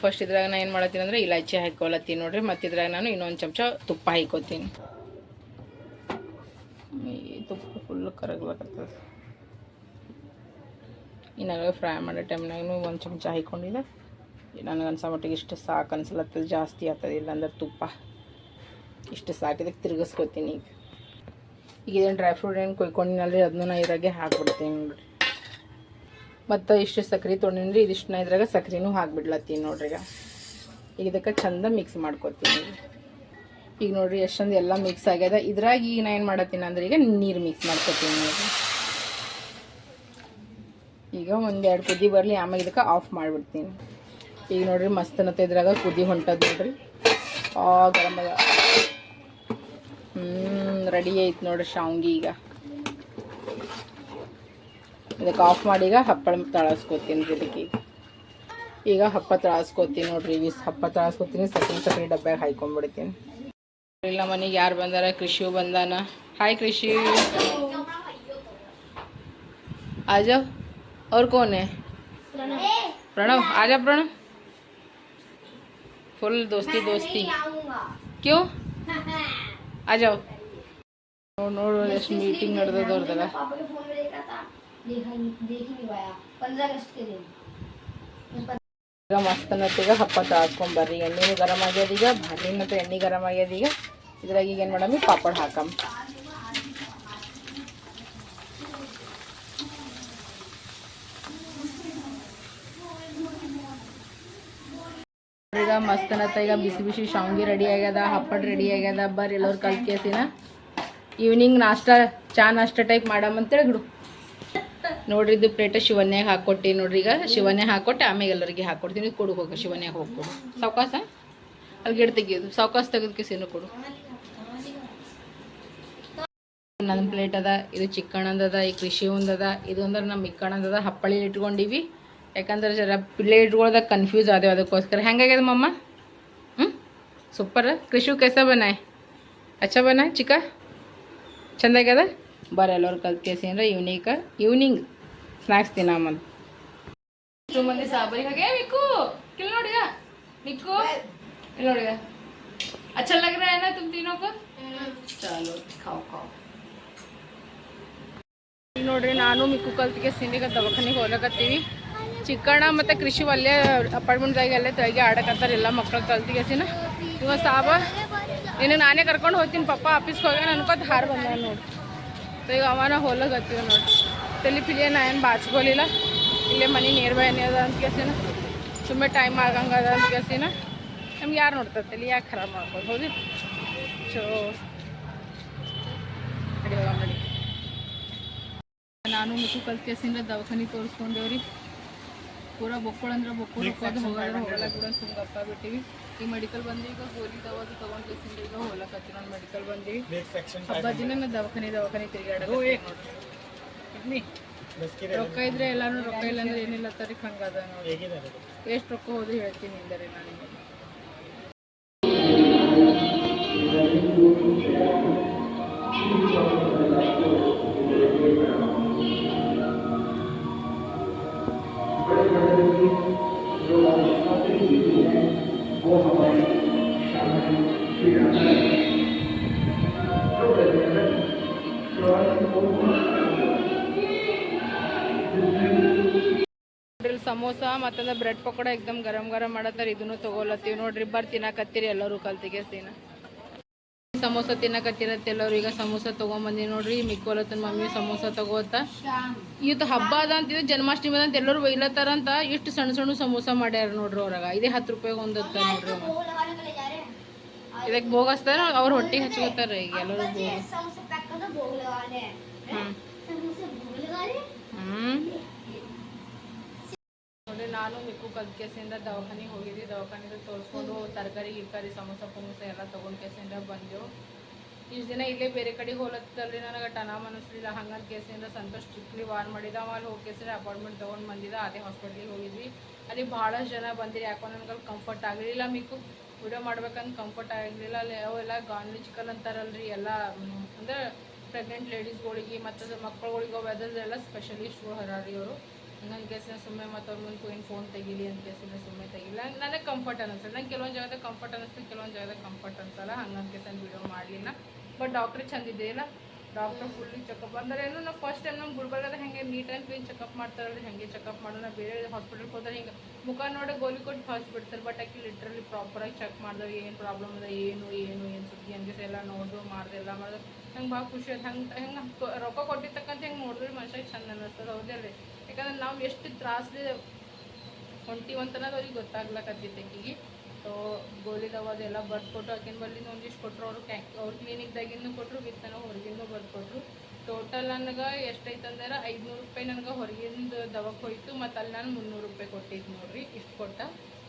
ಫಸ್ಟ್ ಇದ್ರಾಗ ನಾನು ಏನು ಮಾಡತ್ತೀನಿ ಅಂದರೆ ಇಲಾಚಿ ಹಾಕೊಳತ್ತೀನಿ ನೋಡ್ರಿ. ಮತ್ತು ಇದ್ರಾಗ ನಾನು ಇನ್ನೊಂದು ಚಮಚ ತುಪ್ಪ ಹಾಕೋತೀನಿ. ತುಪ್ಪ ಫುಲ್ ಕರಗ್ಬೇಕಾಗ್ತದೆ ಇನ್ನಾಗ ಫ್ರೈ ಮಾಡೋ ಟೈಮ್ನಾಗೂ ಒಂದು ಚಮಚ ಹಾಕೊಂಡಿದ್ದೆ ನನಗೆ ಅನ್ಸೋ ಮಟ್ಟಿಗೆ ಇಷ್ಟು ಸಾಕು ಅನ್ಸಲತ್ತದ, ಜಾಸ್ತಿ ಆಗ್ತದೆ. ಇಲ್ಲಾಂದ್ರೆ ತುಪ್ಪ ಇಷ್ಟು ಸಾಕಿದಕ್ಕೆ ತಿರುಗಿಸ್ಕೊತೀನಿ ಈಗ. ಈಗ ಡ್ರೈ ಫ್ರೂಟ್ ಏನು ಕೊಯ್ಕೊಂಡಿನಲ್ರಿ? ಅದನ್ನ ನಾ ಇದ್ರಾಗೆ ಹಾಕ್ಬಿಡ್ತೀನಿ ನೋಡ್ರಿ. ಮತ್ತು ಇಷ್ಟು ಸಕ್ರೆ ಇದಿಷ್ಟು ನಾ ಇದ್ರಾಗ ಸಕ್ರೆನೂ ಹಾಕ್ಬಿಡ್ಲತ್ತೀನಿ ನೋಡ್ರಿ ಈಗ. ಈಗ ಇದಕ್ಕೆ ಚಂದ ಮಿಕ್ಸ್ ಮಾಡ್ಕೊತೀನಿ ಈಗ. ನೋಡ್ರಿ ಎಷ್ಟೊಂದು ಎಲ್ಲ ಮಿಕ್ಸ್ ಆಗ್ಯದ. ಇದ್ರಾಗ ಈಗ ನಾ ಏನು ಮಾಡತ್ತೀನಿ ಅಂದ್ರೆ ಈಗ ನೀರು ಮಿಕ್ಸ್ ಮಾಡ್ಕೊತೀನಿ ನೋಡ್ರಿ. ಈಗ ಒಂದೆರಡು ಕುದಿ ಬರಲಿ ಆಮೇಲೆ ಇದಕ್ಕೆ ಆಫ್ ಮಾಡಿಬಿಡ್ತೀನಿ. ಈಗ ನೋಡ್ರಿ ಅನ್ನತ್ತೆ ಇದ್ರಾಗ ಕುದಿ ಹೊಂಟದ ನೋಡ್ರಿ. ಆ ಗರಂ ಅದ. ಹ್ಞೂ ರೆಡಿ ಐತೆ ನೋಡ್ರಿ ಶಾವ್ಗಿ ಈಗ. ಇದಕ್ಕೆ ಆಫ್ ಮಾಡಿ ಈಗ ಹಪ್ಪಳ ತಳಸ್ಕೊತೀನಿ ರೀ ಇದಕ್ಕೆ ಈಗ ಈಗ ಹಪ್ಪ ತಳಸ್ಕೊತೀನಿ ನೋಡ್ರಿ ಇವು ಹಪ್ಪ ತಳಸ್ಕೊತೀನಿ ಸಕ್ಕರೆ ಸಕ್ಕರೆ ಡಬ್ಬ್ಯಾಗ ಹಾಯ್ಕೊಂಡ್ಬಿಡ್ತೀನಿ ಇಲ್ಲ ಮನೆಗೆ ಯಾರು ಬಂದಾರ ಕೃಷಿ ಬಂದಾನ ಹಾಯ್ ಕೃಷಿ ಆಜ ಅವ್ರ कौन है प्रणव आजा प्रणव फुल दोस्ती दोस्ती क्यों आ जाओ ನೋಡು ನೋಡು ಎಷ್ಟು ಮೀಟಿಂಗ್ ಈಗ નિભાયા ಈಗ ಹಪ್ಪ ತಾಳ್ಕೊಂಬರ್ರಿ ಎಣ್ಣೆನೂ ಗರಂ ಆಗ್ಯದ ಈಗ ಭಾರಿ ಮತ್ತು ಎಣ್ಣೆ ಗರಂ ಆಗ್ಯದ ಈಗ. ಇದ್ರಾಗ ಈಗ ಏನು ಮಾಡಮ್ಮಿ ಪಾಪಡ್ ಹಾಕಮ್. ಈಗ ಮಸ್ತನತ್ತ ಈಗ ಬಿಸಿ ಬಿಸಿ ಶಾವ್ಗಿ ರೆಡಿ ಆಗ್ಯದ, ಹಪ್ಪಡ್ ರೆಡಿ ಆಗ್ಯದ. ಬರ್ರಿ ಎಲ್ಲರು ಕಲ್ಕೇಸಿನ ಈವ್ನಿಂಗ್ ನಾಷ್ಟ, ಚಾ ನಾಷ್ಟ ಟೈಪ್ ಮಾಡಮ್ಮಂತೇಳಿ ಬಿಡು. ನೋಡ್ರಿ ಇದು ಪ್ಲೇಟ ಶಿವನ್ಯಾಗ ಹಾಕೊಟ್ಟಿ ನೋಡ್ರಿ ಈಗ. ಶಿವನ್ಯಾಗ ಹಾಕ್ಕೊಟ್ಟು ಆಮೇಲೆ ಎಲ್ಲರಿಗೆ ಹಾಕ್ಕೊಡ್ತೀನಿ ಕೊಡು ಹೋಗ, ಶಿವನ್ಯಾಗ ಹೋಗ್ಕೊಡು ಸಾವ್ಕಾಸ? ಅಲ್ಲಿ ಗಿಡ ತೆಗಿಯೋದು. ಸೌಕಾಸ ತೆಗೆದು ಸೀನು ಕೊಡು. ನನ್ನ ಪ್ಲೇಟ್ ಅದ, ಇದು ಚಿಕ್ಕಣ್ಣಂದದ ಈ ಕೃಷಿ ಒಂದದ ಇದು ಅಂದ್ರೆ ನಮ್ಮ ಇಕ್ಕಣ್ಣಂದದ ಹಪ್ಪಳಿ ಇಟ್ಕೊಂಡಿವಿ. ಯಾಕಂದ್ರೆ ಜರ ಪ್ಲೇಟ್ಗಳ್ದಾಗ ಕನ್ಫ್ಯೂಸ್ ಆದೇವು ಅದಕ್ಕೋಸ್ಕರ. ಹೆಂಗಾಗ್ಯದ ಮಮ್ಮ ಹ್ಞೂ ಸೂಪರ್. ಕೃಷಿ ಕೆಸ ಬನಾಯ್ ಅಚ್ಚ ಬನಾಯ್ ಚಿಕ್ಕ. ಚಂದ ಆಗ್ಯದ ಬರ್ರಿ ಎಲ್ಲರೂ ಕಲ್ತ್ ಕೇಸಿ ಅಂದ್ರೆ ಈವ್ನಿಂಗ್ ಈವ್ನಿಂಗ್ ಸ್ನ್ಯಾಕ್ಸ್ ತಿನ್ನಮಂತ ಎಷ್ಟು ಮಂದಿ ಸಾಬರಿ ಹಾಗೆ ಮಿಕ್ಕು ಕಿಲ್ ನೋಡಿಗ ಮಿಕ್ಕು ಇಲ್ಲಿ ನೋಡಿಗ अच्छा लग रहा है ना तुम तीनों को चलो खाओ खाओ ಈಗ ನೋಡ್ರಿ ನಾನು ಮಿಕ್ಕು ಕಲ್ತಿಗೆ ಸಿನಿಗ ದವಾಖಾನಿಗೆ ಹೋಗ್ಲಕತ್ತೀವಿ ಚಿಕ್ಕಣ್ಣ ಮತ್ತು ಕೃಷಿ ಅಲ್ಲೇ ಅಪಾರ್ಟ್ಮೆಂಟ್ದಾಗ ಅಲ್ಲೇ ತೆಗೆ ಆಡಕತ್ತಾರ ಎಲ್ಲ ಮಕ್ಳು ಕಲ್ತಿಗೆ ಸಿನ ಇವ ಸಾಬ ಇನ್ನು ನಾನೇ ಕರ್ಕೊಂಡು ಹೋಗ್ತೀನಿ ಪಪ್ಪ ಆಫೀಸ್ಗೆ ಹೋಗ್ಯಾನ ಅನ್ಕೋತ ಹಾರು ಬಂದ ನೋಡಿ ಸೊ ಈಗ ಅವನ ಹೋಗ್ಲಕತ್ತೀವಿ ನೋಡಿ ತಲೆ ಪಿಲಿಯ ನಾ ಏನು ಬಾಚ್ಕೊಲಿಲ್ಲ ಇಲ್ಲೇ ಮನೆ ನಿಯರ್ ಬೈ ಅದ ಅಂತ ಕೇಸಿನ ಸುಮ್ಮನೆ ಟೈಮ್ ಆಗಂಗದ ಅಂತ ಕೇಸಿನ ನಮ್ಗೆ ಯಾರು ನೋಡ್ತಾರೆ ತಲೆ? ಯಾಕೆ ಖರಾಬ್ ಮಾಡ್ಬೋದು ಹೌದು? ಸೊ ಹೋಗೋಣ ನಡಿ. ನಾನು ಮುಖ ಕಲ್ತ್ಕೇಸಿಂದ ದವಾಖಾನೆ ತೋರಿಸ್ಕೊಂಡೇವ್ರಿ. ಪೂರ ಬೊಕ್ಕಳು ಅಂದ್ರೆ ಬೊಕ್ಕಳು ಹೋಗೋದು ಹೋಗೋದ್ರೆ ಹೋಗಲ್ಲ ಕೂಡ ಸುಮ್ಮನೆ ಗಪ್ಪ ಬಿಟ್ಟಿವಿ. ಈ ಮೆಡಿಕಲ್ ಬಂದು ಈಗ ಗೋಲಿ ದವಾದು ತಗೊಂಡು ಕೇಸಿಂದ ಈಗ ಹತ್ತಿ ನಾನು ಮೆಡಿಕಲ್ ಬಂದು. ಹಬ್ಬ ದಿನ ನಾನು ದವಾಖಾನೆ ದವಾಖಾನೆ ತಿರುಗಾಡೋದು ರೊಕ್ಕ ಇದ್ರೆ ಎಲ್ಲಾನು ರೊಕ್ಕ ಇಲ್ಲ ಅಂದ್ರೆ ಏನಿಲ್ಲ ತರಿಕ್ ಹಂಗದ ನೋಡಿ ಎಷ್ಟು ರೊಕ್ಕ ಹೋದ್ರೆ ಹೇಳ್ತೀನಿ ಅಂದರೆ ನಾನು. ಸಮೋಸ, ಮತ್ತಂದ್ರೆ ಬ್ರೆಡ್ ಪಕೋಡ ಎಕ್ದಮ್ ಗರಂ ಗರಂ ಮಾಡತ್ತಾರ ಇದನ್ನು ತಗೋಲತ್ತೀವಿ. ನೋಡ್ರಿ, ಬರ್ ತಿನ್ನಕತ್ತೀರಿ ಎಲ್ಲರೂ ಕಲ್ತಿಗೆ ಸೀನ ಸಮೋಸ ತಿನ್ನಕತ್ತಿರತ್ತೆ ಎಲ್ಲರೂ, ಈಗ ಸಮೋಸ ತಗೊಂಬಂದಿ ನೋಡ್ರಿ, ಮಿಕ್ಕೋಲತ್ತನ ಮಮ್ಮಿ ಸಮೋಸ ತಗೋತ. ಇದು ಹಬ್ಬ ಅದ ಅಂತಿದ್ರೆ ಜನ್ಮಾಷ್ಟಮಿ ಅಂತ ಎಲ್ಲರೂ ಒಯ್ಲತ್ತಾರಂತ, ಇಷ್ಟು ಸಣ್ಣ ಸಣ್ಣ ಸಮೋಸ ಮಾಡ್ಯಾರ ನೋಡ್ರಿ ಅವ್ರಾಗ. ಇದೇ ಹತ್ತು ರೂಪಾಯಿ ಒಂದತ್ತ ನೋಡ್ರಿ. ಇದಕ್ಕೆ ಭೋಗಸ್ತಾರ ಅವ್ರ ಹೊಟ್ಟಿಗೆ ಹಚ್ಕೋತಾರ ಈಗ ಎಲ್ಲರೂ ಬೋಗ ಹ್ಮ್ ಹ್ಮ್ ನೋಡ್ರಿ ನಾನು ಮಿಕ್ಕು ಕಲ್ಕೆಸಿಂದ ದವಾಖಾನಿಗೆ ಹೋಗಿದ್ವಿ. ದವಾಖಾನಿಗೆ ತೋರಿಸ್ಕೊಂಡು ತರಕಾರಿ ಗಿರ್ಕಾರಿ ಸಮೋಸ ಪಮೋಸ ಎಲ್ಲ ತೊಗೊಂಡು ಕೇಸಿಂದ ಬಂದೆವು ಇಷ್ಟು ದಿನ ಇಲ್ಲೇ ಬೇರೆ ಕಡೆ ಹೋಲತ್ತಲ್ರಿ ನನಗೆ ಟನ ಮನಸ್ಸಿಲ್ಲ ಹಂಗಂತ ಕೇಸಿಂದ ಸಂತೋಷ್ ಸ್ಟ್ರಿಕ್ಟ್ಲಿ ವಾರ್ ಮಾಡಿದ. ಅಲ್ಲಿ ಹೋಗಿ ಕೇಸಿಂದ ಅಪಾಯಿಂಟ್ಮೆಂಟ್ ತೊಗೊಂಡು ಬಂದಿದ್ದ ಅದೇ ಹಾಸ್ಪಿಟ್ಲಿಗೆ ಹೋಗಿದ್ವಿ. ಅಲ್ಲಿ ಭಾಳಷ್ಟು ಜನ ಬಂದಿರಿ. ಯಾಕೋ ನನಗೆ ಅಲ್ಲಿ ಕಂಫರ್ಟ್ ಆಗಲಿಲ್ಲ ಮಿಕ್ಕು. ವಿಡಿಯೋ ಮಾಡ್ಬೇಕಂತ ಕಂಫರ್ಟ್ ಆಗಲಿಲ್ಲ. ಅಲ್ಲಿ ಅವೆಲ್ಲ ಅಂತಾರಲ್ಲ ಅಂತಾರಲ್ರಿ. ಎಲ್ಲ ಅಂದರೆ ಅಂದ್ರೆ ಪ್ರೆಗ್ನೆಂಟ್ ಲೇಡೀಸ್ಗಳಿಗೆ ಮತ್ತು ಮಕ್ಕಳುಗಳಿಗೆ ಅವೆಲ್ಲ ಸ್ಪೆಷಲಿಸ್ಟ್ಗಳು ಹರಾರಿ ಅವರು ನನ್ನ ಕೇಸಿನ ಸುಮ್ಮನೆ ಮತ್ತು ಅವ್ರ ಮುಂದೆ ಏನು ಫೋನ್ ತೆಗೀಲಿ ಅಂತ ಕೇಸಿನ ಸುಮ್ಮನೆ ತೆಗಿಲ್ಲ ನನಗೆ ಕಂಫರ್ಟ್ ಅನಿಸ್ತದೆ ನಂಗೆ ಕೆಲವೊಂದು ಜಾಗದಾಗ ಕಂಫರ್ಟ್ ಅನಿಸ್ತದೆ ಕೆಲವೊಂದು ಜಾಗದಾಗ ಕಂಫರ್ಟ್ ಅನ್ಸಲ್ಲ. ಹಂಗಂತ ಕೇಸಿನ ವೀಡಿಯೋ ಮಾಡಲಿಲ್ಲ. ಬಟ್ ಡಾಕ್ಟ್ರ್ ಚಂದಿದೆಯಲ್ಲ ಡಾಕ್ಟರ್ ಫುಲ್ಲಿ ಚೆಕಪ್ ಅಂದ್ರೆ ಏನು, ನಾವು ಫಸ್ಟ್ ಟೈಮ್ ನಮ್ಮ ಗುಲ್ಬರ್ಗದ ಹೆಂಗೆ ನೀಟ್ ಆ್ಯಂಡ್ ಕ್ಲೀನ್ ಚೆಕಪ್ ಮಾಡ್ತಾರಲ್ಲ ಹಾಗೆ ಚೆಕಪ್ ಮಾಡೋಣ ಬೇರೆ ಹಾಸ್ಪಿಟಲ್ಗೆ ಹೋದ್ರೆ ಹಿಂಗೆ, ಮುಖ ನೋಡಿ ಗೋಲಿ ಕೊಟ್ಟು ಕಳಿಸ್ಬಿಡ್ತಾರೆ ಬಟ್ ಆಕೆ ಲಿಟ್ರಲಿ ಪ್ರಾಪರಾಗಿ ಚೆಕ್ ಮಾಡಿದಾಗ ಏನು ಪ್ರಾಬ್ಲಮ್ ಅದ, ಏನು ಏನು ಏನು ಸುದ್ದಿ. ಹಂಗೆ ಎಲ್ಲ ನೋಡಿದ್ರು ಮಾಡಿದೆ, ಎಲ್ಲ ಮಾಡಿದ್ರು ನಂಗೆ ಭಾಳ ಖುಷಿ ಆಯ್ತು. ಹಂಗೆ, ಹೆಂಗೆ ರೊಕ್ಕ ಕೊಟ್ಟಿರ್ತಕ್ಕಂಥ ಹೆಂಗೆ ನೋಡಿದ್ರೆ ಮನುಷ್ಯ ಚಂದ ಅನ್ನಿಸ್ತದೆ ಹೌದಲ್ರಿ? ಯಾಕಂದ್ರೆ ನಾವು ಎಷ್ಟು ತ್ರಾಸ್ಲಿ ಅಂತ ಅವ್ರಿಗೆ ಗೊತ್ತಾಗ್ಲಕತ್ತೈತೆ ಆಕಿಗೆ ಸೊ ಗೋಲಿ ಅದೆಲ್ಲ ಬರ್ಕೊಟ್ಟು ಆಕಿನ ಬಲ್ಲಿಂದ ಒಂದಿಷ್ಟು ಕೊಟ್ಟರು ಅವರು ಕ್ಯಾ, ಅವ್ರ ಕ್ಲಿನಿಕ್ದಾಗಿಂದು ಕೊಟ್ಟರು ವಿತ್ತನ ಹೊರಗಿಂದ ಬರ್ಕೊಟ್ರು. ಟೋಟಲ್ ನನಗೆ ಎಷ್ಟೈತೆ ಅಂದ್ರೆ ಐದುನೂರು ರೂಪಾಯಿ ನನಗೆ ಹೊರಗಿಂದ ದವಕ್ಕೆ ಹೋಯ್ತು, ಮತ್ತು ಅಲ್ಲಿ ನಾನು ಮುನ್ನೂರು ರೂಪಾಯಿ ಕೊಟ್ಟಿದ್ದು ನೋಡ್ರಿ, ಇಷ್ಟು ಕೊಟ್ಟ.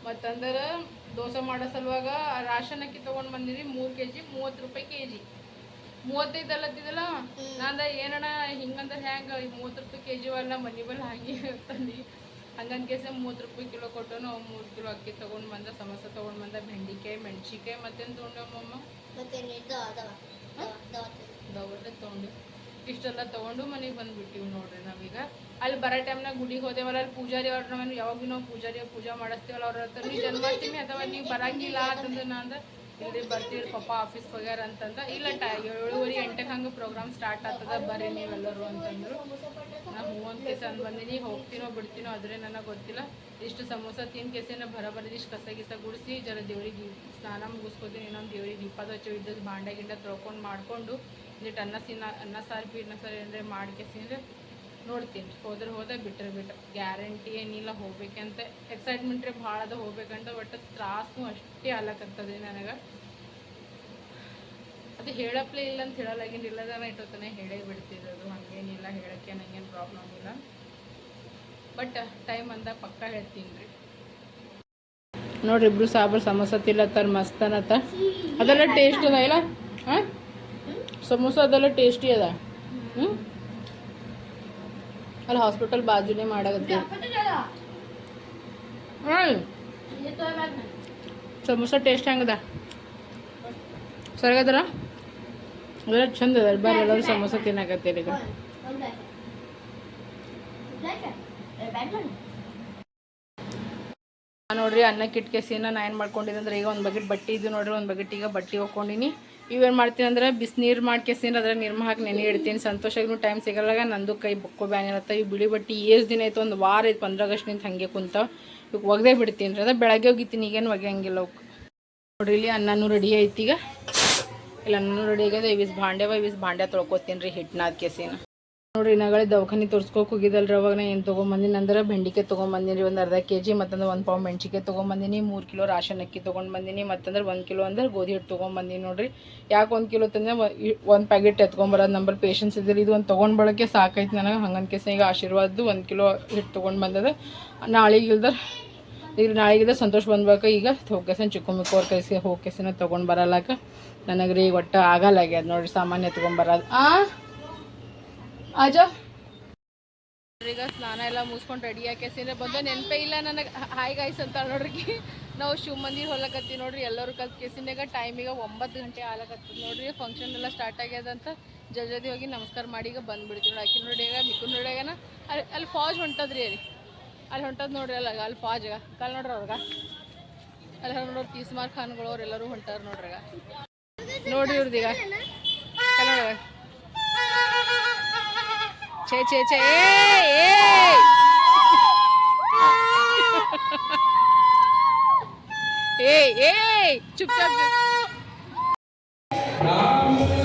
ಮತ್ತಂದ್ರೆ ದೋಸೆ ಮಾಡೋ ಸಲುವಾಗ ರಾಶನ್ ಅಕ್ಕಿ ತೊಗೊಂಡು ಬಂದಿರಿ ಮೂರು ಕೆ ಜಿ ಮೂವತ್ತು ರೂಪಾಯಿ ಕೆ ಜಿ ಮೂವತ್ತೈದು ಅಲ್ಲತ್ತಿದಲ್ಲ ನಂದ ಏನಣ್ಣ ಹಿಂಗಂದ್ರೆ ಹ್ಯಾಂಗ ಮೂವತ್ತು ರೂಪಾಯಿ ಕೆ ಜಿ ಅಲ್ಲ ಮನೆ ಬಲ್ ಹಾಗೆ ತಂದು ಹಂಗಂತ ಕೇಸ ಮೂವತ್ತು ರೂಪಾಯಿ ಕಿಲೋ ಕೊಟ್ಟನು ಅವ್ ಮೂರು ಕಿಲೋ ಅಕ್ಕಿ ತೊಗೊಂಡು ಬಂದ ಸಮೋಸ ತೊಗೊಂಡು ಬಂದ ಬೆಂಡಿಕಾಯಿ ಮೆಣಸಿಕಾಯಿ ಮತ್ತೇನು ತೊಗೊಂಡಮ್ಮಮ್ಮ ದವಟ್ಟೆ ತೊಗೊಂಡು. ಇಷ್ಟೆಲ್ಲ ತೊಗೊಂಡು ಮನೆಗೆ ಬಂದ್ಬಿಟ್ಟಿವಿ ನೋಡ್ರಿ ನಾವೀಗ. ಅಲ್ಲಿ ಬರೋ ಟೈಮ್ನಾಗ ಗುಡಿಗೆ ಹೋದೇವಲ್ಲ ಅಲ್ಲಿ ಪೂಜಾರಿ ಅವ್ರ ನಾವು ಯಾವಾಗ ನಾವು ಪೂಜಾರಿ ಪೂಜಾ ಮಾಡಿಸ್ತೀವಲ್ಲ ಅವ್ರ ಹತ್ರ. ಜನ್ಮಾಷ್ಟಮಿ ಅಥವಾ ನೀವು ಬರಂಗಿಲ್ಲ ಅಂತಂದ್ರೆ ನಾ ಅಂದ್ರೆ ಇಲ್ರಿ ಬರ್ತೀರಿ ಪಪ್ಪ ಆಫೀಸ್ ಹೋಗ್ಯಾರ ಅಂತಂದ, ಇಲ್ಲ ಟೈ, ಏಳುವರೆ ಎಂಟಕ್ಕೆ ಹಂಗೆ ಪ್ರೋಗ್ರಾಮ್ ಸ್ಟಾರ್ಟ್ ಆಗ್ತದ, ಬರ್ರಿ ನೀವೆಲ್ಲರೂ ಅಂತಂದರು. ನಾ ಅಂತ ಕೇಸ ಅಂದ್ ಬಂದಿನಿ, ಹೋಗ್ತೀನೋ ಬಿಡ್ತೀನೋ ಅದ್ರೆ ನನಗೆ ಗೊತ್ತಿಲ್ಲ. ಇಷ್ಟು ಸಮೋಸ ತಿನ್ ಕೇಸಿನ ಬರ ಬರದಿ ಇಷ್ಟು ಕಸ ಗಿಸ ಗುಡಿಸಿ, ಜರ ದೇವ್ರಿಗೆ ಸ್ನಾನ ಮುಗಿಸ್ಕೋತೀನಿ, ಇನ್ನೊಂದು ದೇವ್ರಿಗೆ ದೀಪದ ಹಚ್ಚಿ ಇದ್ದದ್ದು ಬಾಂಡೆ ಗಿಂಡ ತೊಳ್ಕೊಂಡು ಮಾಡಿಕೊಂಡು ಇಟ್ಟು ಅನ್ನ ಸಿನ್ನ ಅನ್ನ ಸಾರು ಬಿ ಅನ್ನ ಸಾರು ಏನಾರ ಮಾಡಿ ಕೇಸಿಂದ್ರೆ ನೋಡ್ತೀನಿ. ಹೋದ್ರೆ ಹೋದೆ ಬಿಟ್ರೆ ಬಿಟ್ರೆ. ಗ್ಯಾರಂಟಿ ಏನಿಲ್ಲ ಹೋಗ್ಬೇಕಂತ ಎಕ್ಸೈಟ್ಮೆಂಟ್ ರೀ ಭಾಳ ಅದ ಹೋಗ್ಬೇಕಂತ ಒಟ್ಟು ತ್ರಾಸು ಅಷ್ಟೇ ಅಲ್ಲಕತ್ತದ ನನಗೆ. ಅದು ಹೇಳಪ್ಲೇ ಇಲ್ಲ ಅಂತ ಹೇಳಲಾಗಿನ ಇಲ್ಲದನ ಇಟ್ಟೋತನೆ ಹೇಳೇ ಅದು ಹಂಗೇನಿಲ್ಲ ಹೇಳಕ್ಕೆ ನಂಗೇನು ಪ್ರಾಬ್ಲಮ್ ಇಲ್ಲ. ಬಟ್ ಟೈಮ್ ಅಂದಾಗ ಪಕ್ಕ ಹೇಳ್ತೀನಿ ರೀ. ನೋಡ್ರಿ ಇಬ್ರು ಸಾಬ್ರು ಸಮೋಸ ತಿಲ್ಲತ್ತಾರ ಮಸ್ತ್ ಅನ್ನತ್ತ ಅದೆಲ್ಲ ಟೇಸ್ಟ್ ಅದ ಇಲ್ಲ? ಹಾಂ? ಸಮೋಸ ಅದೆಲ್ಲ ಟೇಸ್ಟಿ ಅದ. ಹ್ಞೂ ಅಲ್ಲಿ ಹಾಸ್ಪಿಟಲ್ ಬಾಜುನೇ ಮಾಡಾಕತ್ತೀವಿ. ಹ್ಞೂ ಸಮೋಸ ಟೇಸ್ಟ್ ಹೆಂಗದ? ಸರಿಗದಲ್ಲ ಎಲ್ಲ ಚಂದ ಅದ. ಬರ್ರಿ ಎಲ್ಲರೂ ಸಮೋಸ ತಿನ್ನಕತ್ತೀರಿ ಈಗ. ನೋಡ್ರಿ ಅನ್ನಕ್ಕೆ ಇಟ್ಕೆಸಿನ ನಾ ಏನು ಮಾಡ್ಕೊಂಡಿದ್ದೆ ಅಂದ್ರೆ ಈಗ ಒಂದು ಬಕೆಟ್ ಬಟ್ಟಿ ಇದು ನೋಡ್ರಿ, ಒಂದು ಬಕೆಟ್ ಈಗ ಬಟ್ಟಿ ಹೋಗ್ಕೊಂಡಿನಿ ಇವೇನು ಮಾಡ್ತೀನಿ ಅಂದ್ರೆ ಬಿಸಿನೀರು ಮಾಡ್ಕೇಸಿನ ಅದ್ರ ನಿರ್ಮ ಹಾಕಿ ನೆನೆ ಇಡ್ತೀನಿ. ಸಂತೋಷಗೂ ಟೈಮ್ ಸಿಗಲ್ಲಾಗ ನಂದು ಕೈ ಬೊಕ್ಕೋ ಬ್ಯಾನ್ ಇರುತ್ತೆ. ಈ ಬಿಳಿ ಬಟ್ಟೆ ಏಸ್ ದಿನ ಆಯ್ತು, ಒಂದು ವಾರ ಐತೆ ಪಂದ್ರ ಆಗಸ್ಟ್ನಿಂದ ಹಂಗೆ ಕುಂತ. ಇವಾಗ ಒಗ್ದೇ ಬಿಡ್ತೀನಿ. ರೀ ಅದ ಬೆಳಗ್ಗೆ ಹೋಗಿತ್ತೀನಿ, ಈಗೇನು ಒಗೆಯಂಗಿಲ್ಲ ನೋಡ್ರಿ, ಇಲ್ಲಿ ಅನ್ನನೂ ರೆಡಿ ಐತಿ ಈಗ. ಇಲ್ಲ ಅನ್ನನೂ ರೆಡಿ ಆಗ್ಯದ ಇವಿಸ್ ಭಾಂಡೆವ ಇವಿಸ್ ಭಾಂಡೆ ತೊಳ್ಕೊತೀನಿ ರೀ ಹಿಟ್ಟನ ಕೆಸಿನ ನೋಡ್ರಿ ನಾಗಳೆ ದವಾಖಾನೆ ತೋರ್ಸ್ಕೊಕ್ ಹೋಗಿದ್ದಲ್ರಿ. ಅವಾಗ ನಾ ಏನು ತೊಗೊಂಬಂದಿನಿ ಅಂದ್ರೆ ಬೆಂಡಿಕಾಯಿ ತೊಗೊಂಬಂದಿನಿ ಒಂದು ಅರ್ಧ ಕೆ ಜಿ ಮತ್ತಂದ್ರೆ ಒಂದು ಪಾವ್ ಮೆಣ್ಸಿಕಾಯಿ ತೊಗೊಂಬಂದಿನಿ, ಮೂರು ಕಿಲೋ ರಾಶನ್ ಅಕ್ಕಿ ತೊಗೊಂಡು ಬಂದಿನಿ ಮತ್ತಂದ್ರೆ ಒಂದು ಕಿಲೋ ಅಂದ್ರೆ ಗೋಧಿ ಹಿಟ್ಟು ತೊಗೊಂಬಂದಿನಿ ನೋಡ್ರಿ. ಯಾಕೆ ಒಂದು ಕಿಲೋ ತಂದ್ರೆ ಒಂದು ಪ್ಯಾಕೆಟ್ ಎತ್ಕೊಂಬರೋದು ನಂಬರ್ ಪೇಷನ್ಸ್ ಇದ್ರಿ ಇದು ಒಂದು ತೊಗೊಂಡು ಬಳಕೆ ಸಾಕೈತಿ ನನಗೆ. ಹಂಗನ್ ಕೇಸ ಈಗ ಆಶೀರ್ವಾದ್ದು ಒಂದು ಕಿಲೋ ಹಿಟ್ಟು ತೊಗೊಂಡು ಬಂದದ. ನಾಳೆಗೆ ಇಲ್ದ ಈಗ ನಾಳೆಗಿದ್ರೆ ಸಂತೋಷ ಬಂದ್ಬೇಕು ಈಗ ಹೋಗ್ಕೆಸನ್ ಅವ್ರ ಕೈಸಿಗೆ ಹೋಗ್ಕೆಸನ ತೊಗೊಂಡು ನನಗೆ ರೀ ಒಟ್ಟು ಆಗಲ್ಲಾಗ್ಯದ ನೋಡಿರಿ, ಸಾಮಾನ್ಯ ತೊಗೊಂಬರೋದು ಆ? ಆಜ. ಈಗ ಸ್ನಾನ ಎಲ್ಲ ಮುಗಿಸ್ಕೊಂಡು ರೆಡಿ ಹಾಕ್ಯಸಿದ್ರೆ ಬಂದ ನೆನಪೇ ಇಲ್ಲ ನನಗೆ. ಹಾಯ್ ಗಾಯ್ಸ್ ಅಂತ ನೋಡ್ರಿ ನಾವು ಶಿವ ಮಂದಿರ ಹೊಲಕತ್ತಿ ನೋಡ್ರಿ, ಎಲ್ಲರೂ ಕಲ್ತ್ ಕೇಸಿನಾಗ ಟೈಮಿಗೆ ಒಂಬತ್ತು ಗಂಟೆ ಆಲಕತ್ತದ ನೋಡ್ರಿ ಫಂಕ್ಷನ್ ಎಲ್ಲ ಸ್ಟಾರ್ಟ್ ಆಗ್ಯದಂತ ಜಲ್ದಿ ಹೋಗಿ ನಮಸ್ಕಾರ ಮಾಡಿ ಈಗ ಬಂದ್ಬಿಡ್ತೀವಿ ನೋಡಿ. ಆಕಿ ನೋಡಿ ಈಗ ಮಿಕ್ಕು ನೋಡ್ಯಾಗನ, ಅಲ್ಲಿ ಅಲ್ಲಿ ಫಾಜ್ ಹೊಂಟದ್ರಿ ಅಲ್ಲಿ. ಅಲ್ಲಿ ಹೊಂಟದ್ ನೋಡ್ರಿ ಅಲ್ಲ, ಅಲ್ಲಿ ಫಾಜ್ಗ ಕಲ್ ನೋಡ್ರಿ ಅವ್ರಗ. ಅಲ್ಲಿ ನೋಡ್ರಿ ತೀಸ್ಮಾರ್ ಖಾನ್ಗಳು ಅವ್ರೆಲ್ಲರೂ ಹೊಂಟಾರ ನೋಡ್ರಿ ನೋಡ್ರಿ ನೋಡಿ ಇವ್ರದೀಗ ಕಲ್ ನೋಡ್ರಿ 제제제 예. 예. 예, 예. 춥다. 춥다.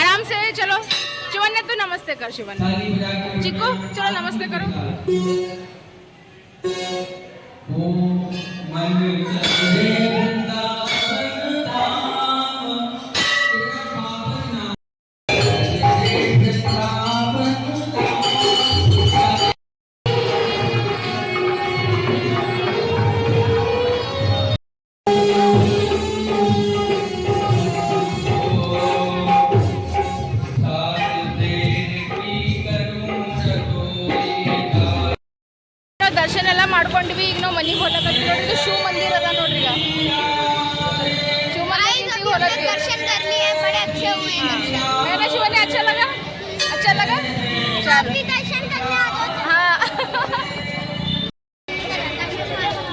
आराम से चलो। शिवन ने तो नमस्ते कर शिवन ताली बजा के चिक्कू चलो नमस्ते करो। ओ अच्छे हुए दर्शन मेरा शिवानी अच्छा लगा अच्छा लगा चल भी दर्शन करने आ जाओ ಹಾ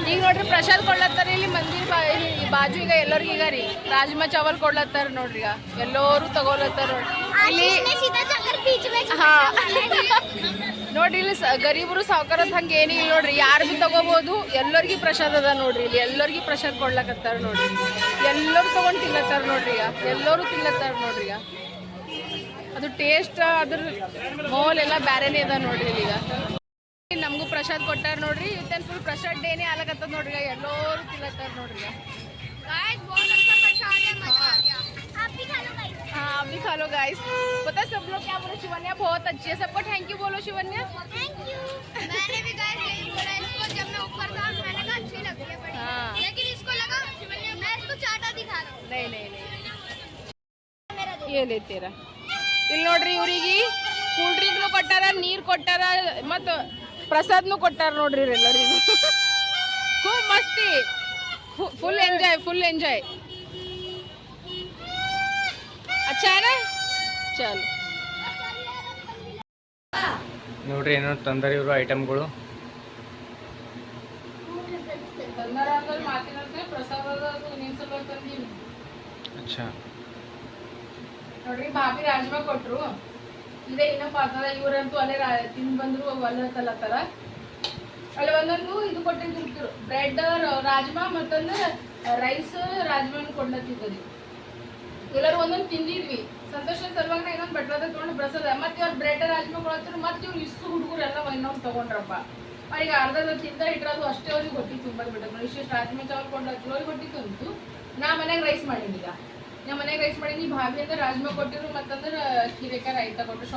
ಈಗ ನೋಡ್ರಿ ಪ್ರಸಾದ್ ಕೊಡ್ಲತ್ತಾರ ಇಲ್ಲಿ ಮಂದಿರ ಬಾ ಇಲ್ಲಿ ಬಾಜು ಈಗ ಎಲ್ಲರಿಗೂ ಈಗ ರೀ ರಾಜ್ಮಾ ಚಾವಲ್ ಕೊಡ್ಲತ್ತಾರ ನೋಡ್ರಿ ಈಗ ಎಲ್ಲರೂ ತಗೋಲತ್ತಾರ ನೋಡ್ರಿ ಇಲ್ಲಿ आशीष ने सीधा जाकर बीच में ಹಾ ನೋಡ್ರಿ, ಇಲ್ಲಿ ಸ- ಗರೀಬರು ಸಾವ್ಕಾರದ ಹಂಗೆ ಏನಿಲ್ಲ ನೋಡ್ರಿ. ಯಾರು ಬಿ ತಗೋಬಹುದು ಎಲ್ಲರಿಗೂ ಪ್ರಸಾದ ಅದ ನೋಡ್ರಿ ಇಲ್ಲಿ. ಎಲ್ಲರಿಗೂ ಪ್ರಸಾದ ಕೊಡ್ಲಕತ್ತಾರ ನೋಡ್ರಿ. ಎಲ್ಲರೂ ತಗೊಂಡು ತಿನ್ನತ್ತಾರ ನೋಡ್ರಿ ಎಲ್ಲರೂ ತಿನ್ನತ್ತಾರ ನೋಡ್ರಿ ಅದು ಟೇಸ್ಟ್ ಅದ್ರ ಮೋಲ್ ಎಲ್ಲ ಬ್ಯಾರೆನೇ ಅದ ನೋಡ್ರಿ ಇಲ್ಲಿ ಈಗ. ನಮಗೂ ಪ್ರಸಾದ್ ಕೊಟ್ಟಾರ ನೋಡ್ರಿ. ಇವತ್ತೇನು ಫುಲ್ ಪ್ರಸಾದ್ ಡೇನೇ ಆಲಕತ್ತದ ನೋಡ್ರಿ ಎಲ್ಲರೂ ತಿನ್ಲತ್ತಾರ ನೋಡ್ರಿ हाँ आप भी खा लो गाइस पता है सब लोग क्या बोले शिवन्या बहुत अच्छी है सबको थैंक यू बोलो शिवन्या थैंक यू मैंने भी गाइस यही बोला इसको जब मैं ऊपर था मैंने कहा अच्छी लग रही है बड़ी हाँ। लेकिन इसको लगा मैं इसको चाटा दिखा रहा हूँ नहीं नहीं नहीं मेरा दे ये ले तेरा ಇಲ್ಲಿ ನೋಡ್ರಿ ಇವ್ರಿಗೆ ಕೂಲ್ ಡ್ರಿಂಕ್ನು ಕೊಟ್ಟಾರ ನೀರು ಕೊಟ್ಟಾರ ಮತ್ತು ಪ್ರಸಾದ್ನು ಕೊಟ್ಟಾರ ನೋಡ್ರಿ ಎಲ್ಲರಿಗೂ खूब मस्ती फुल एंजॉय फुल एंजॉय अच्छा है ना चल ನೋಡ್ರಿ ಏನೋ ತಂದಾರ ಇವರು ಐಟಮ್ಗಳು ಅಚ್ಚಾ ನೋಡ್ರಿ ಭಾಬಿ ರಾಜ್ಮಾ ಕೊಟ್ರು ಇದೇ ಏನಪ್ಪ ಆಗ್ತದ ಇವ್ರಂತೂ ಅಲ್ಲೇ ರಾ- ತಿಂದ್ ಬಂದ್ರು ಅಲ್ಲತ್ತಲತ್ತಾರ ಅಲ್ಲಿ ಒಂದೊಂದು ಇದು ಕೊಟ್ಟಿದ್ರು ಬ್ರೆಡ್ ರಾಜ್ಮಾ ಮತ್ತೊಂದು ರೈಸ್ ರಾಜ್ಮಾ ಕೊಡ್ಲತ್ತಿದ್ರಿ ಎಲ್ಲರೂ ಒಂದೊಂದು ತಿಂದಿದ್ವಿ. ಸಂತೋಷ ಸಲುವಾಗ ಇನ್ನೊಂದು ಬೆಟ್ರದ ತೊಗೊಂಡು ಪ್ರಸಾದ ಮತ್ತೆ ಇವ್ರು ಬ್ರೆಡ್ ರಾಜ್ಮಾ ಕೊಡತ್ತಾರೆ ಮತ್ತೆ ಇವ್ರು ಇಷ್ಟು ಹುಡುಗರು ಎಲ್ಲ ಇನ್ನೊಂದು ತಗೊಂಡ್ರಪ್ಪ. ಅವ್ರಿಗೆ ಅರ್ಧದ ತಿಂದ ಇಟ್ಟರದು ಅಷ್ಟೇ ಅವ್ರಿಗೆ ಹೊಟ್ಟಿ ತುಂಬದ್ ಬಿಟ್ಟರು ಇಷ್ಟು ರಾಜ್ಮಾ ಚಾವಲ್ ಕೊಡ್ಲತ್ತಿದ್ರು ಅವ್ರಿಗೆ ಹೊಟ್ಟಿ ನಾ ಮನೆಗೆ ರೈಸ್ ಮಾಡೀನಿ ಈಗ. ನಾ ಮನೆಗೆ ರೈಸ್ ಮಾಡೀನಿ ಭಾವಿ ಅಂದ್ರೆ ರಾಜ್ಮಾ ಕೊಟ್ಟಿದ್ರು ಮತ್ತಂದ್ರೆ ಕೀರೆಕಾಯಿ ರೈತ ಕೊಟ್ಟರು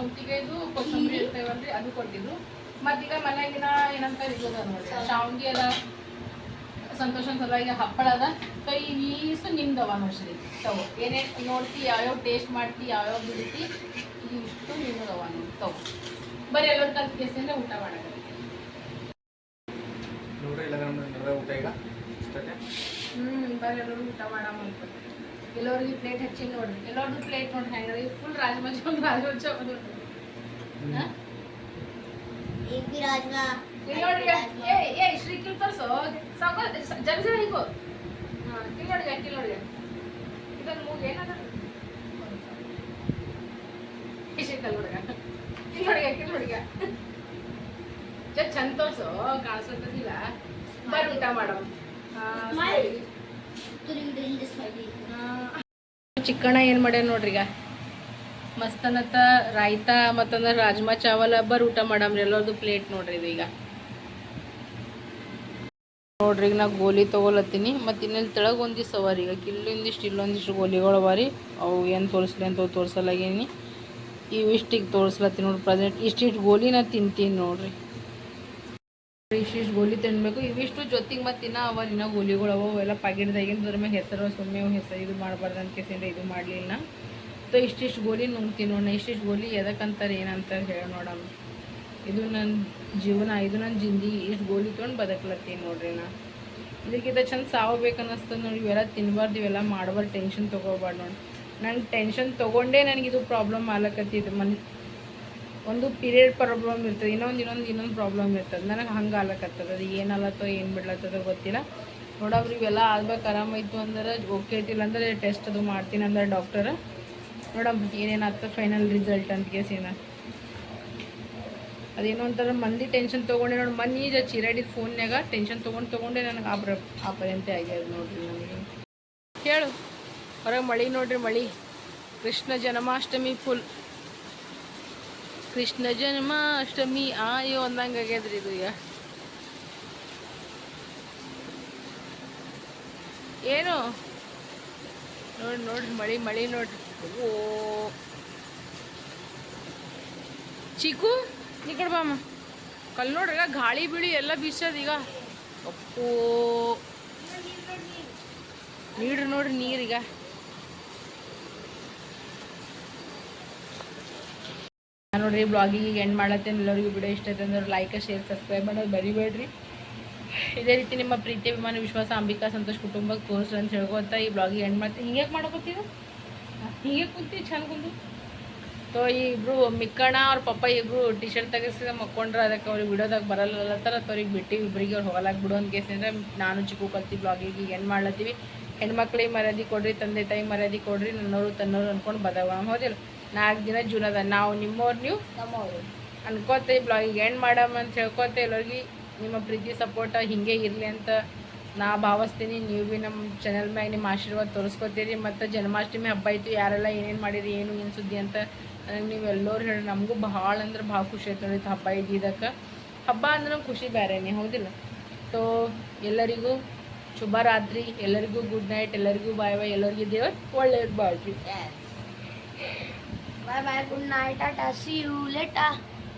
ಇದು ಕೊತ್ತಂಬರಿ ಇರ್ತೇವಲ್ರಿ, ಅದು ಕೊಟ್ಟಿದ್ರು. ಮತ್ತೀಗ ಮನೆಗಿನ ಏನಂತ ಇದು ಶಾವ್ಗೆ ಎಲ್ಲ ಸಂತೋಷ ಸಲುವಾಗಿ ಹಪ್ಪಳದ ಕೈ ವೀಸು ನಿಮ್ದವ ನೋಡ್ರಿ ತವ ಏನೇನು ನೋಡ್ತಿ ಯಾವ್ಯಾವ ಟೇಸ್ಟ್ ಮಾಡ್ತಿ ಯಾವ್ಯಾವ ಬಿಡ್ತಿ ಇಷ್ಟು ನಿಮ್ದವ ನೋಡಿ. ತವ ಬರೀ ಎಲ್ಲರ ಕಲ್ತು ಕೇಸಿಂದ ಊಟ ಮಾಡೋದು ಊಟ ಮಾಡಿ ಬರೀ ಊಟ ಅಂತ ಪ್ಲೇಟ್ ಹಚ್ಚಿ ನೋಡ್ರಿ. ಎಲ್ಲರದು ಪ್ಲೇಟ್ ನೋಡ್ರಿ ಹೆಂಗ್ರಿ? ಫುಲ್ ರಾಜ್ಮಾ ರಾಜಮಂಚ ಹಾಂ? ನೋಡಿ ಏ ಏ ಶ್ರೀ ಚಂದ ಏನು ಮಾಡ್ಯಾರ ನೋಡ್ರಿ ಈಗ? ಮಸ್ತನತ್ತ ರಾಯ್ತಾ ಮತ್ತಂದ್ರೆ ರಾಜ್ಮಾ ಚಾವಲ್ ಬರ್ ಊಟ ಮಾಡಮ್ರಿ ಎಲ್ಲರದು ಪ್ಲೇಟ್ ನೋಡ್ರಿ ಇದು ಈಗ. ನೋಡ್ರಿ ಈಗ ನಾ ಗೋಲಿ ತೊಗೊಲತ್ತೀನಿ. ಮತ್ತು ಇನ್ನೆಲ್ಲಿ ತೆಳಗೆ ಒಂದಿಷ್ಟು ಅವ ರೀ. ಈಗ ಇಲ್ಲೊಂದಿಷ್ಟು ಇಲ್ಲೊಂದಿಷ್ಟು ಗೋಲಿಗಳು ಅವ ರೀ. ಅವು ಏನು ತೋರಿಸ್ಲಿ ಅಂತ ತೋರಿಸಲಾಗೇನಿ. ಇವು ಇಷ್ಟಿಗೆ ತೋರಿಸ್ಲತ್ತೀನಿ ನೋಡ್ರಿ ಪ್ರೆಸೆಂಟ್. ಇಷ್ಟಿಷ್ಟು ಗೋಲಿ ನಾ ತಿಂತೀನಿ ನೋಡ್ರಿ. ಇಷ್ಟಿಷ್ಟು ಗೋಲಿ ತಿನ್ಬೇಕು. ಇವಿಷ್ಟು ಜೊತೆಗೆ ಮತ್ತು ಇನ್ನೂ ಅವ ಇನ್ನೂ ಗೋಲಿಗಳು ಅವ ಅವೆಲ್ಲ ಪಾಕಿಟ್ದಾಗಿಂದ ಅದ್ರ ಮ್ಯಾಗ ಹೆಸರು, ಸುಮ್ಮನೆ ಹೆಸರು ಇದು ಮಾಡಬಾರ್ದು ಅಂತ ಕೇಸಿಂದ ಇದು ಮಾಡಲಿಲ್ಲ ಸೊ ಇಷ್ಟಿಷ್ಟು ಗೋಲಿ ನುಂಗ್ತೀನಿ ನೋಡೋಣ ಇಷ್ಟಿಷ್ಟು ಗೋಲಿ ಎದಕ್ಕಂತಾರೆ ಏನಂತ ಹೇಳಿ ನೋಡೋಣ ಇದು ನನ್ನ ಜೀವನ ಐದು ನನ್ನ ಜಿಂದಿ ಇಷ್ಟು ಗೋಲಿ ತೊಗೊಂಡು ಬದುಕ್ಲತ್ತೀನಿ ನೋಡ್ರಿ ನಾ. ಇದಕ್ಕಿಂತ ಚಂದ ಸಾವಬೇಕನ್ನಿಸ್ತದೆ ನೋಡಿ, ಇವೆಲ್ಲ ತಿನ್ಬಾರ್ದು, ಇವೆಲ್ಲ ಮಾಡಬಾರ್ದು, ಟೆನ್ಷನ್ ತೊಗೋಬಾರ್ದು ನೋಡಿ. ನಂಗೆ ಟೆನ್ಷನ್ ತೊಗೊಂಡೇ ಇದು ಪ್ರಾಬ್ಲಮ್ ಆಗ್ಲಕತ್ತಿದ್ದು ಮನ್, ಒಂದು ಪೀರಿಯಡ್ ಪ್ರಾಬ್ಲಮ್ ಇರ್ತದೆ, ಇನ್ನೊಂದು ಇನ್ನೊಂದು ಇನ್ನೊಂದು ಪ್ರಾಬ್ಲಮ್ ಇರ್ತದೆ. ನನಗೆ ಹಂಗೆ ಆಗ್ಲಕತ್ತದ, ಅದು ಏನಲ್ಲತ್ತೋ, ಏನು ಬಿಡ್ಲತ್ತದ ಗೊತ್ತಿಲ್ಲ. ನೋಡವ್ರಿ ಇವೆಲ್ಲ ಆಗ್ಬೇಕು ಆರಾಮಾಯ್ತು ಅಂದ್ರೆ, ಓಕೆ ಐತಿಲ್ಲ ಅಂದ್ರೆ ಟೆಸ್ಟ್ ಅದು ಮಾಡ್ತೀನಿ ಅಂದ್ರೆ ಡಾಕ್ಟರ್ ನೋಡಮ್ಮ ಏನೇನಾಗ್ತದೆ ಫೈನಲ್ ರಿಸಲ್ಟ್ ಅಂತ ಕೇಸಿನ ಅದೇನೋ ಒಂಥರ ಮಂದಿ ಟೆನ್ಷನ್ ತೊಗೊಂಡೆ ನೋಡಿ ಮನಿ ಈಗ ಚಿರಾಡಿದ ಫೋನ್ಯಾಗ ಟೆನ್ಷನ್ ತೊಗೊಂಡು ತೊಗೊಂಡೆ ನನಗೆ ಆ ಪ್ರ ಆ ಆಗ್ಯಾದ ನೋಡ್ರಿ ನನಗೆ ಹೇಳು ಹೊರಗೆ ಮಳಿ ನೋಡ್ರಿ ಮಳಿ. ಕೃಷ್ಣ ಜನ್ಮಾಷ್ಟಮಿ ಫುಲ್ ಕೃಷ್ಣ ಜನ್ಮಾಷ್ಟಮಿ ಆಯೋ ಅಂದಂಗೆ ಆಗ್ಯದ್ರಿ ಇದು ಈಗ. ಏನು? ನೋಡಿ, ನೋಡ್ರಿ ಮಳಿ ಮಳಿ ನೋಡ್ರಿ. ಓ. ಚಿಕ್ಕು? ಈ ಬಾಮ ಕಲ್ ನೋಡ್ರಿ ಗಾಳಿ ಬೀಳಿ ಎಲ್ಲ ಬೀಸೋದು ಈಗ. ಅಪ್ಪೋ. ನೀಡ್ರಿ ನೋಡ್ರಿ ನೀರೀಗ ನೋಡ್ರಿ ಈಗ ಎಂಡ್ ಮಾಡ್ಲತ್ತೇನೆ. ಎಲ್ಲರಿಗೂ ವಿಡಿಯೋ ಇಷ್ಟ ಆಯ್ತು ಅಂದ್ರೆ ಲೈಕ್ ಶೇರ್ ಸಬ್ಸ್ಕ್ರೈಬ್ ಮಾಡೋದು ಬರಿಬೇಡ್ರಿ ಇದೇ ರೀತಿ ನಿಮ್ಮ ಪ್ರೀತಿ, ಅಭಿಮಾನ, ವಿಶ್ವಾಸ, ಅಂಬಿಕಾ, ಸಂತೋಷ್ ಕುಟುಂಬಕ್ಕೆ ತೋರಿಸ್ರಿ ಅಂತ ಹೇಳ್ಕೊತ ಈ ಬ್ಲಾಗಿಗೆ ಎಂಡ್ ಮಾಡ್ತೀನಿ. ಹಿಂಗೆ ಮಾಡ್ಕೊತೀವಿ ಹೀಗೆ ಕುಂತಿ ಚಂದ ಕುಂತು ಸೊ ಇಬ್ಬರು ಮಿಕ್ಕಣ ಅವ್ರ ಪಪ್ಪ ಇಬ್ರು ಟಿ ಶರ್ಟ್ ತೆಗೆಸಿದ ಮಕ್ಕೊಂಡ್ರೆ ಅದಕ್ಕೆ ಅವ್ರಿಗೆ ಬಿಡೋದಾಗ ಬರಲ್ಲ. ಥರ ಅವ್ರಿಗೆ ಬಿಟ್ಟು ಇಬ್ಬರಿಗೆ ಅವ್ರು ಹೋಗಲಾಕ್ ಬಿಡು ಅಂತ ಕೇಸಿಂದ್ರೆ ನಾನು ಚಿಕ್ಕು ಕಲ್ತಿ ಬ್ಲಾಗಿಗೆ ಈಗ ಏನು ಮಾಡ್ಲತ್ತೀವಿ? ಹೆಣ್ಮಕ್ಳಿಗೆ ಮರ್ಯಾದೆ ಕೊಡ್ರಿ ತಂದೆ ತಾಯಿ ಮರ್ಯಾದೆ ಕೊಡ್ರಿ ನನ್ನವರು ತನ್ನೋರು ಅನ್ಕೊಂಡು ಬದವ ಹೋದಿಲ್ಲ? ನಾಲ್ಕು ದಿನ ಜೂನದ ನಾವು ನಿಮ್ಮವ್ರು ನೀವು ನಮ್ಮವರು. ಅನ್ಕೋತ ಈ ಬ್ಲಾಗಿಗೆ ಏನು ಮಾಡಮ್ಮ ಅಂತ ಹೇಳ್ಕೊತೆ ಎಲ್ಲರಿಗೆ ನಿಮ್ಮ ಪ್ರೀತಿ ಸಪೋರ್ಟ್ ಹಿಂಗೆ ಇರಲಿ ಅಂತ ನಾ ಭಾವಿಸ್ತೀನಿ. ನೀವು ಭೀ ನಮ್ಮ ಚಾನಲ್ ಮ್ಯಾಗ ನಿಮ್ಮ ಆಶೀರ್ವಾದ ತೋರಿಸ್ಕೊತೀರಿ. ಮತ್ತು ಜನ್ಮಾಷ್ಟಮಿ ಹಬ್ಬ ಇತ್ತು ಯಾರೆಲ್ಲ ಏನೇನು ಮಾಡಿರಿ ಏನು ಏನು ಸುದ್ದಿ ಅಂತ ನೀವು ಎಲ್ಲರೂ ಹೇಳಿ, ನಮಗೂ ಭಾಳ ಅಂದ್ರೆ ಭಾಳ ಖುಷಿ ಆಯ್ತು ನೋಡಿ, ಹಬ್ಬ ಇದ್ದಿದ್ದಕ್ಕೆ. ಹಬ್ಬ ಅಂದ್ರೆ ಖುಷಿ ಬೇರೆನೇ ಹೌದಿಲ್ಲ? ಸೊ ಎಲ್ಲರಿಗೂ ಶುಭರಾತ್ರಿ ಎಲ್ಲರಿಗೂ ಗುಡ್ ನೈಟ್ ಎಲ್ಲರಿಗೂ ಬಾಯ್ ಬಾಯ್ ಎಲ್ಲರಿಗೂ ದೇವರು ಒಳ್ಳೆಯದು ಬಾಳ್ರಿ. Bye bye good night tata see you later